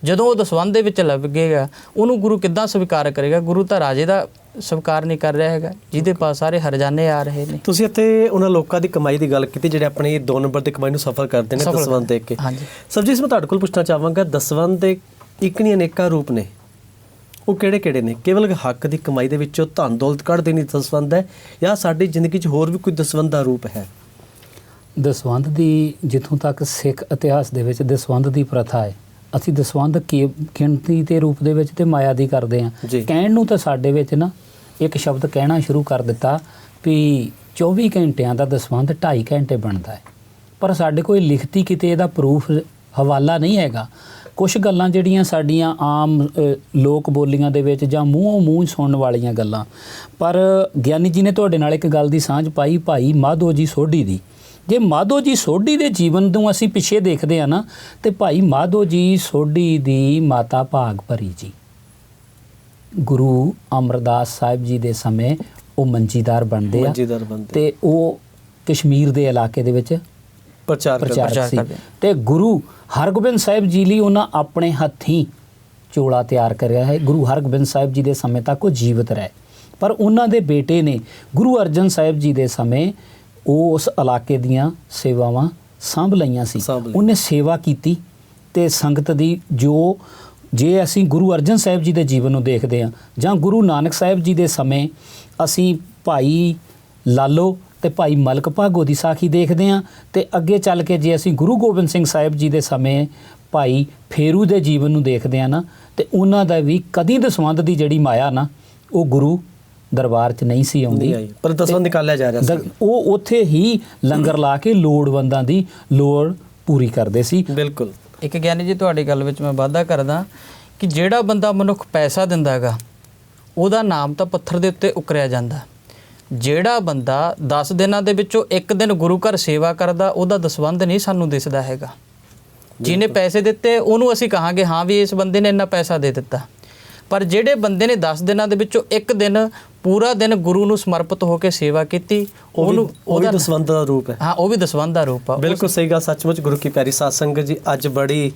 ਜਦੋਂ ਉਹ ਦਸਵੰਧ ਦੇ ਵਿੱਚ ਲੱਗੇਗਾ ਉਹਨੂੰ ਗੁਰੂ ਕਿੱਦਾਂ ਸਵੀਕਾਰ ਕਰੇਗਾ? ਗੁਰੂ ਤਾਂ ਰਾਜੇ ਦਾ ਸਵੀਕਾਰ ਨਹੀਂ ਕਰ ਰਿਹਾ ਹੈਗਾ ਜਿਹਦੇ ਪਾਸ ਸਾਰੇ ਹਰਜਾਨੇ ਆ ਰਹੇ ਨੇ। ਤੁਸੀਂ ਇੱਥੇ ਉਹਨਾਂ ਲੋਕਾਂ ਦੀ ਕਮਾਈ ਦੀ ਗੱਲ ਕੀਤੀ ਜਿਹੜੇ ਆਪਣੀ 2 ਨੰਬਰ ਦੀ ਕਮਾਈ ਨੂੰ ਸਫਲ ਕਰਦੇ ਨੇ ਦਸਵੰਧ ਦੇਖ ਕੇ। ਹਾਂਜੀ। ਸਬਜੀ ਇਸ ਮੈਂ ਤੁਹਾਡੇ ਕੋਲ ਪੁੱਛਣਾ ਚਾਹਾਂਗਾ ਦਸਵੰਧ ਦੇ ਇੱਕ ਨਹੀਂ ਅਨੇਕਾਂ ਰੂਪ ਨੇ। ਉਹ ਕਿਹੜੇ ਕਿਹੜੇ ਨੇ? ਕੇਵਲ ਹੱਕ ਦੀ ਕਮਾਈ ਦੇ ਵਿੱਚੋਂ ਧਨ ਦੌਲਤ ਕੱਢ ਦੇਣੀ ਦਸਵੰਧ ਹੈ ਜਾਂ ਸਾਡੀ ਜ਼ਿੰਦਗੀ 'ਚ ਹੋਰ ਵੀ ਕੋਈ ਦਸਵੰਧ ਦਾ ਰੂਪ ਹੈ? ਦਸਵੰਧ ਦੀ ਜਿੱਥੋਂ ਤੱਕ ਸਿੱਖ ਇਤਿਹਾਸ ਦੇ ਵਿੱਚ ਦਸਵੰਧ ਦੀ ਪ੍ਰਥਾ ਹੈ ਅਸੀਂ ਦਸਵੰਧ ਕੀ ਗਿਣਤੀ ਦੇ ਰੂਪ ਦੇ ਵਿੱਚ ਤੇ ਮਾਇਆ ਦੀ ਕਰਦੇ ਹਾਂ। ਜੀ। ਕਹਿਣ ਨੂੰ ਤਾਂ ਸਾਡੇ ਵਿੱਚ ਨਾ ਇੱਕ ਸ਼ਬਦ ਕਹਿਣਾ ਸ਼ੁਰੂ ਕਰ ਦਿੱਤਾ ਵੀ 24 ਘੰਟਿਆਂ ਦਾ ਦਸਵੰਧ 2.5 ਘੰਟੇ ਬਣਦਾ ਹੈ। ਪਰ ਸਾਡੇ ਕੋਈ ਲਿਖਤੀ ਕਿਤੇ ਇਹਦਾ ਪ੍ਰੂਫ ਹਵਾਲਾ ਨਹੀਂ ਹੈਗਾ। ਕੁਝ ਗੱਲਾਂ ਜਿਹੜੀਆਂ ਸਾਡੀਆਂ ਆਮ ਲੋਕ ਬੋਲੀਆਂ ਦੇ ਵਿੱਚ ਜਾਂ ਮੂੰਹੋਂ ਮੂੰਹ ਸੁਣਨ ਵਾਲੀਆਂ ਗੱਲਾਂ। ਪਰ ਗਿਆਨੀ ਜੀ ਨੇ ਤੁਹਾਡੇ ਨਾਲ ਇੱਕ ਗੱਲ ਦੀ ਸਾਂਝ ਪਾਈ ਭਾਈ ਮਾਧੋ ਜੀ ਸੋਢੀ ਦੀ। ਜੇ ਮਾਧੋ ਜੀ ਸੋਢੀ ਦੇ ਜੀਵਨ ਨੂੰ ਅਸੀਂ ਪਿੱਛੇ ਦੇਖਦੇ ਆ ਨਾ ਤੇ ਭਾਈ ਮਾਧੋ ਜੀ ਸੋਢੀ ਦੀ ਮਾਤਾ ਭਾਗ ਭਰੀ ਜੀ। ਗੁਰੂ ਅਮਰਦਾਸ ਸਾਹਿਬ ਜੀ ਦੇ ਸਮੇਂ ਉਹ ਮੰਜੀਦਾਰ ਬਣਦੇ ਆ। ਤੇ ਉਹ ਕਸ਼ਮੀਰ ਦੇ ਇਲਾਕੇ ਦੇ ਵਿੱਚ ਪ੍ਰਚਾਰ ਪ੍ਰਚਾਰ ਸੀ। ਤੇ ਗੁਰੂ ਹਰਗੋਬਿੰਦ ਸਾਹਿਬ ਜੀ ਲਈ ਉਹਨਾਂ ਆਪਣੇ ਹੱਥੀਂ ਚੋਲਾ ਤਿਆਰ ਕਰਿਆ ਹੈ ਗੁਰੂ ਹਰਗੋਬਿੰਦ ਸਾਹਿਬ ਜੀ ਦੇ ਸਮੇਂ ਤੱਕ ਉਹ ਜੀਵਤ ਰਹੇ ਪਰ ਉਹਨਾਂ ਦੇ ਬੇਟੇ ਨੇ ਗੁਰੂ ਅਰਜਨ ਸਾਹਿਬ ਜੀ ਦੇ ਸਮੇਂ ਉਹ ਉਸ ਇਲਾਕੇ ਦੀਆਂ ਸੇਵਾਵਾਂ ਸੰਭ ਲਈਆਂ ਸੀ। ਉਹਨੇ ਸੇਵਾ ਕੀਤੀ ਤੇ ਸੰਗਤ ਦੀ ਜੋ ਜੇ ਅਸੀਂ ਗੁਰੂ ਅਰਜਨ ਸਾਹਿਬ ਜੀ ਦੇ ਜੀਵਨ ਨੂੰ ਦੇਖਦੇ ਹਾਂ ਜਾਂ ਗੁਰੂ ਨਾਨਕ ਸਾਹਿਬ ਜੀ ਦੇ ਸਮੇਂ ਅਸੀਂ ਭਾਈ ਲਾਲੋ ਤੇ ਭਾਈ ਮਲਕ ਭਾਗੋ ਦੀ ਸਾਖੀ ਦੇਖਦੇ ਹਾਂ ਤੇ ਅੱਗੇ ਚੱਲ ਕੇ ਜੇ ਅਸੀਂ ਗੁਰੂ ਗੋਬਿੰਦ ਸਿੰਘ ਸਾਹਿਬ ਜੀ ਦੇ ਸਮੇਂ ਭਾਈ ਫੇਰੂ ਦੇ ਜੀਵਨ ਨੂੰ ਦੇਖਦੇ ਹਾਂ ਨਾ ਤੇ ਉਹਨਾਂ ਦਾ ਵੀ ਕਦੀ ਦਸਵੰਧ ਦੀ ਜਿਹੜੀ ਮਾਇਆ ਨਾ ਉਹ ਗੁਰੂ ਦਰਬਾਰ 'ਚ ਨਹੀਂ ਸੀ ਆਉਂਦੀ। ਪਰ ਦਸਵੰਧ ਨਿਕਾਲਿਆ ਜਾ ਰਿਹਾ ਸੀ। ਉਹ ਉੱਥੇ ਹੀ ਲੰਗਰ ਲਾ ਕੇ ਲੋੜਵੰਦਾਂ ਦੀ ਲੋੜ ਪੂਰੀ ਕਰਦੇ ਸੀ। ਬਿਲਕੁਲ। ਇੱਕ ਗਿਆਨੀ ਜੀ ਤੁਹਾਡੀ ਗੱਲ ਵਿੱਚ ਮੈਂ ਵਾਅਦਾ ਕਰਦਾ ਕਿ ਜਿਹੜਾ ਬੰਦਾ ਮਨੁੱਖ ਪੈਸਾ ਦਿੰਦਾ ਹੈਗਾ ਉਹਦਾ ਨਾਮ ਤਾਂ ਪੱਥਰ ਦੇ ਉੱਤੇ ਉਕਰਿਆ ਜਾਂਦਾ। ਜਿਹੜਾ ਬੰਦਾ 10 ਦਿਨਾਂ ਦੇ ਵਿੱਚੋਂ ਇੱਕ ਦਿਨ ਗੁਰੂ ਘਰ ਸੇਵਾ ਕਰਦਾ ਉਹਦਾ ਦਸਵੰਧ ਨਹੀਂ ਸਾਨੂੰ ਦਿਸਦਾ ਹੈਗਾ। ਜਿਹਨੇ ਪੈਸੇ ਦਿੱਤੇ ਉਹਨੂੰ ਅਸੀਂ ਕਹਾਂਗੇ ਹਾਂ ਵੀ ਇਸ ਬੰਦੇ ਨੇ ਇੰਨਾ ਪੈਸਾ ਦੇ ਦਿੱਤਾ। ਪਰ ਜਿਹੜੇ ਬੰਦੇ ਨੇ 10 ਦਿਨਾਂ ਦੇ ਵਿੱਚੋਂ ਇੱਕ ਦਿਨ ਪੂਰਾ ਦਿਨ ਗੁਰੂ ਨੂੰ ਸਮਰਪਿਤ ਹੋ ਕੇ ਸੇਵਾ ਕੀਤੀ ਉਹਨੂੰ ਉਹ ਵੀ ਉਹਦਾ ਦਸਵੰਧ ਦਾ ਰੂਪ ਹੈ। ਹਾਂ ਉਹ ਵੀ ਦਸਵੰਧ ਦਾ ਰੂਪ ਆ। ਬਿਲਕੁਲ ਸਹੀ ਗੱਲ ਸੱਚਮੁੱਚ ਗੁਰੂ ਕੀ ਪਿਆਰੀ ਸਾਧ ਸੰਗਤ ਜੀ ਅੱਜ ਬੜੀ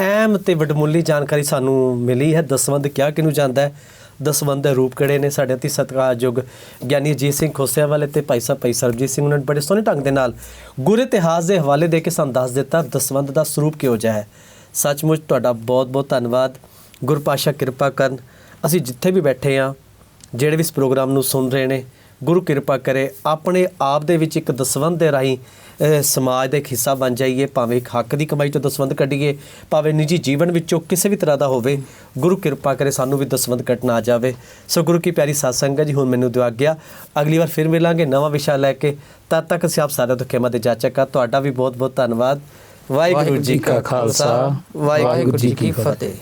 ਅਹਿਮ ਤੇ ਵਡਮੁੱਲੀ ਜਾਣਕਾਰੀ ਸਾਨੂੰ ਮਿਲੀ ਹੈ। ਦਸਵੰਧ ਕਿਹਾ ਕਿਹਨੂੰ ਜਾਂਦਾ ਹੈ? ਦਸਵੰਧ ਦੇ ਰੂਪ ਕਿਹੜੇ ਨੇ ਸਾਡੇ ਅਤੀ ਸਤਿਕਾਰਯੋਗ ਗਿਆਨੀ ਅਜੀਤ ਸਿੰਘ ਖੋਸਿਆ ਵਾਲੇ ਤੇ ਭਾਈ ਸਾਹਿਬ ਭਾਈ ਸਰਬਜੀਤ ਸਿੰਘ ਉਹਨਾਂ ਨੇ ਬੜੇ ਸੋਹਣੇ ਢੰਗ ਦੇ ਨਾਲ ਗੁਰ ਇਤਿਹਾਸ ਦੇ ਹਵਾਲੇ ਦੇ ਕੇ ਸਾਨੂੰ ਦੱਸ ਦਿੱਤਾ ਦਸਵੰਧ ਦਾ ਸਰੂਪ ਕਿਹੋ ਜਿਹਾ ਹੈ। ਸੱਚਮੁੱਚ ਤੁਹਾਡਾ ਬਹੁਤ-ਬਹੁਤ ਧੰਨਵਾਦ। ਗੁਰਪਾਸ਼ਾ ਕਿਰਪਾ ਕਰਨ। ਅਸੀਂ ਜਿੱਥੇ ਵੀ ਬੈਠੇ ਆ ਜਿਹੜੇ ਵੀ ਇਸ ਪ੍ਰੋਗਰਾਮ ਨੂੰ ਸੁਣ ਰਹੇ ਨੇ, ਗੁਰੂ ਕਿਰਪਾ ਕਰੇ। ਆਪਣੇ ਆਪ ਦੇ ਵਿੱਚ ਇੱਕ ਦਸਵੰਧ ਦੇ ਰਾਹੀਂ ਸਮਾਜ ਦਾ ਇੱਕ ਹਿੱਸਾ ਬਣ ਜਾਈਏ, ਭਾਵੇਂ ਇੱਕ ਹੱਕ ਦੀ ਕਮਾਈ ਤੋਂ ਦਸਵੰਧ ਕੱਢੀਏ, ਭਾਵੇਂ ਨਿੱਜੀ ਜੀਵਨ ਵਿੱਚੋਂ ਕਿਸੇ ਵੀ ਤਰ੍ਹਾਂ ਦਾ ਹੋਵੇ, ਗੁਰੂ ਕਿਰਪਾ ਕਰੇ ਸਾਨੂੰ ਵੀ ਦਸਵੰਧ ਕੱਟਣਾ ਆ ਜਾਵੇ। ਸੋ ਗੁਰੂ ਕੀ ਪਿਆਰੀ ਸਾਧ ਸੰਗਤ ਜੀ, ਹੁਣ ਮੈਨੂੰ ਦਿਵਾ ਗਿਆ ਅਗਲੀ ਵਾਰ ਫਿਰ ਮਿਲਾਂਗੇ ਨਵਾਂ ਵਿਸ਼ਾ ਲੈ ਕੇ। ਤਦ ਤੱਕ ਅਸੀਂ ਆਪ ਸਾਰਿਆਂ ਤੋਂ ਖਿਮਾ ਦੇ ਜਾਚਕ, ਤੁਹਾਡਾ ਵੀ ਬਹੁਤ ਬਹੁਤ ਧੰਨਵਾਦ। ਵਾਹਿਗੁਰੂ ਜੀ ਕਾ ਖਾਲਸਾ, ਵਾਹਿਗੁਰੂ ਜੀ ਕੀ ਫਤਿਹ।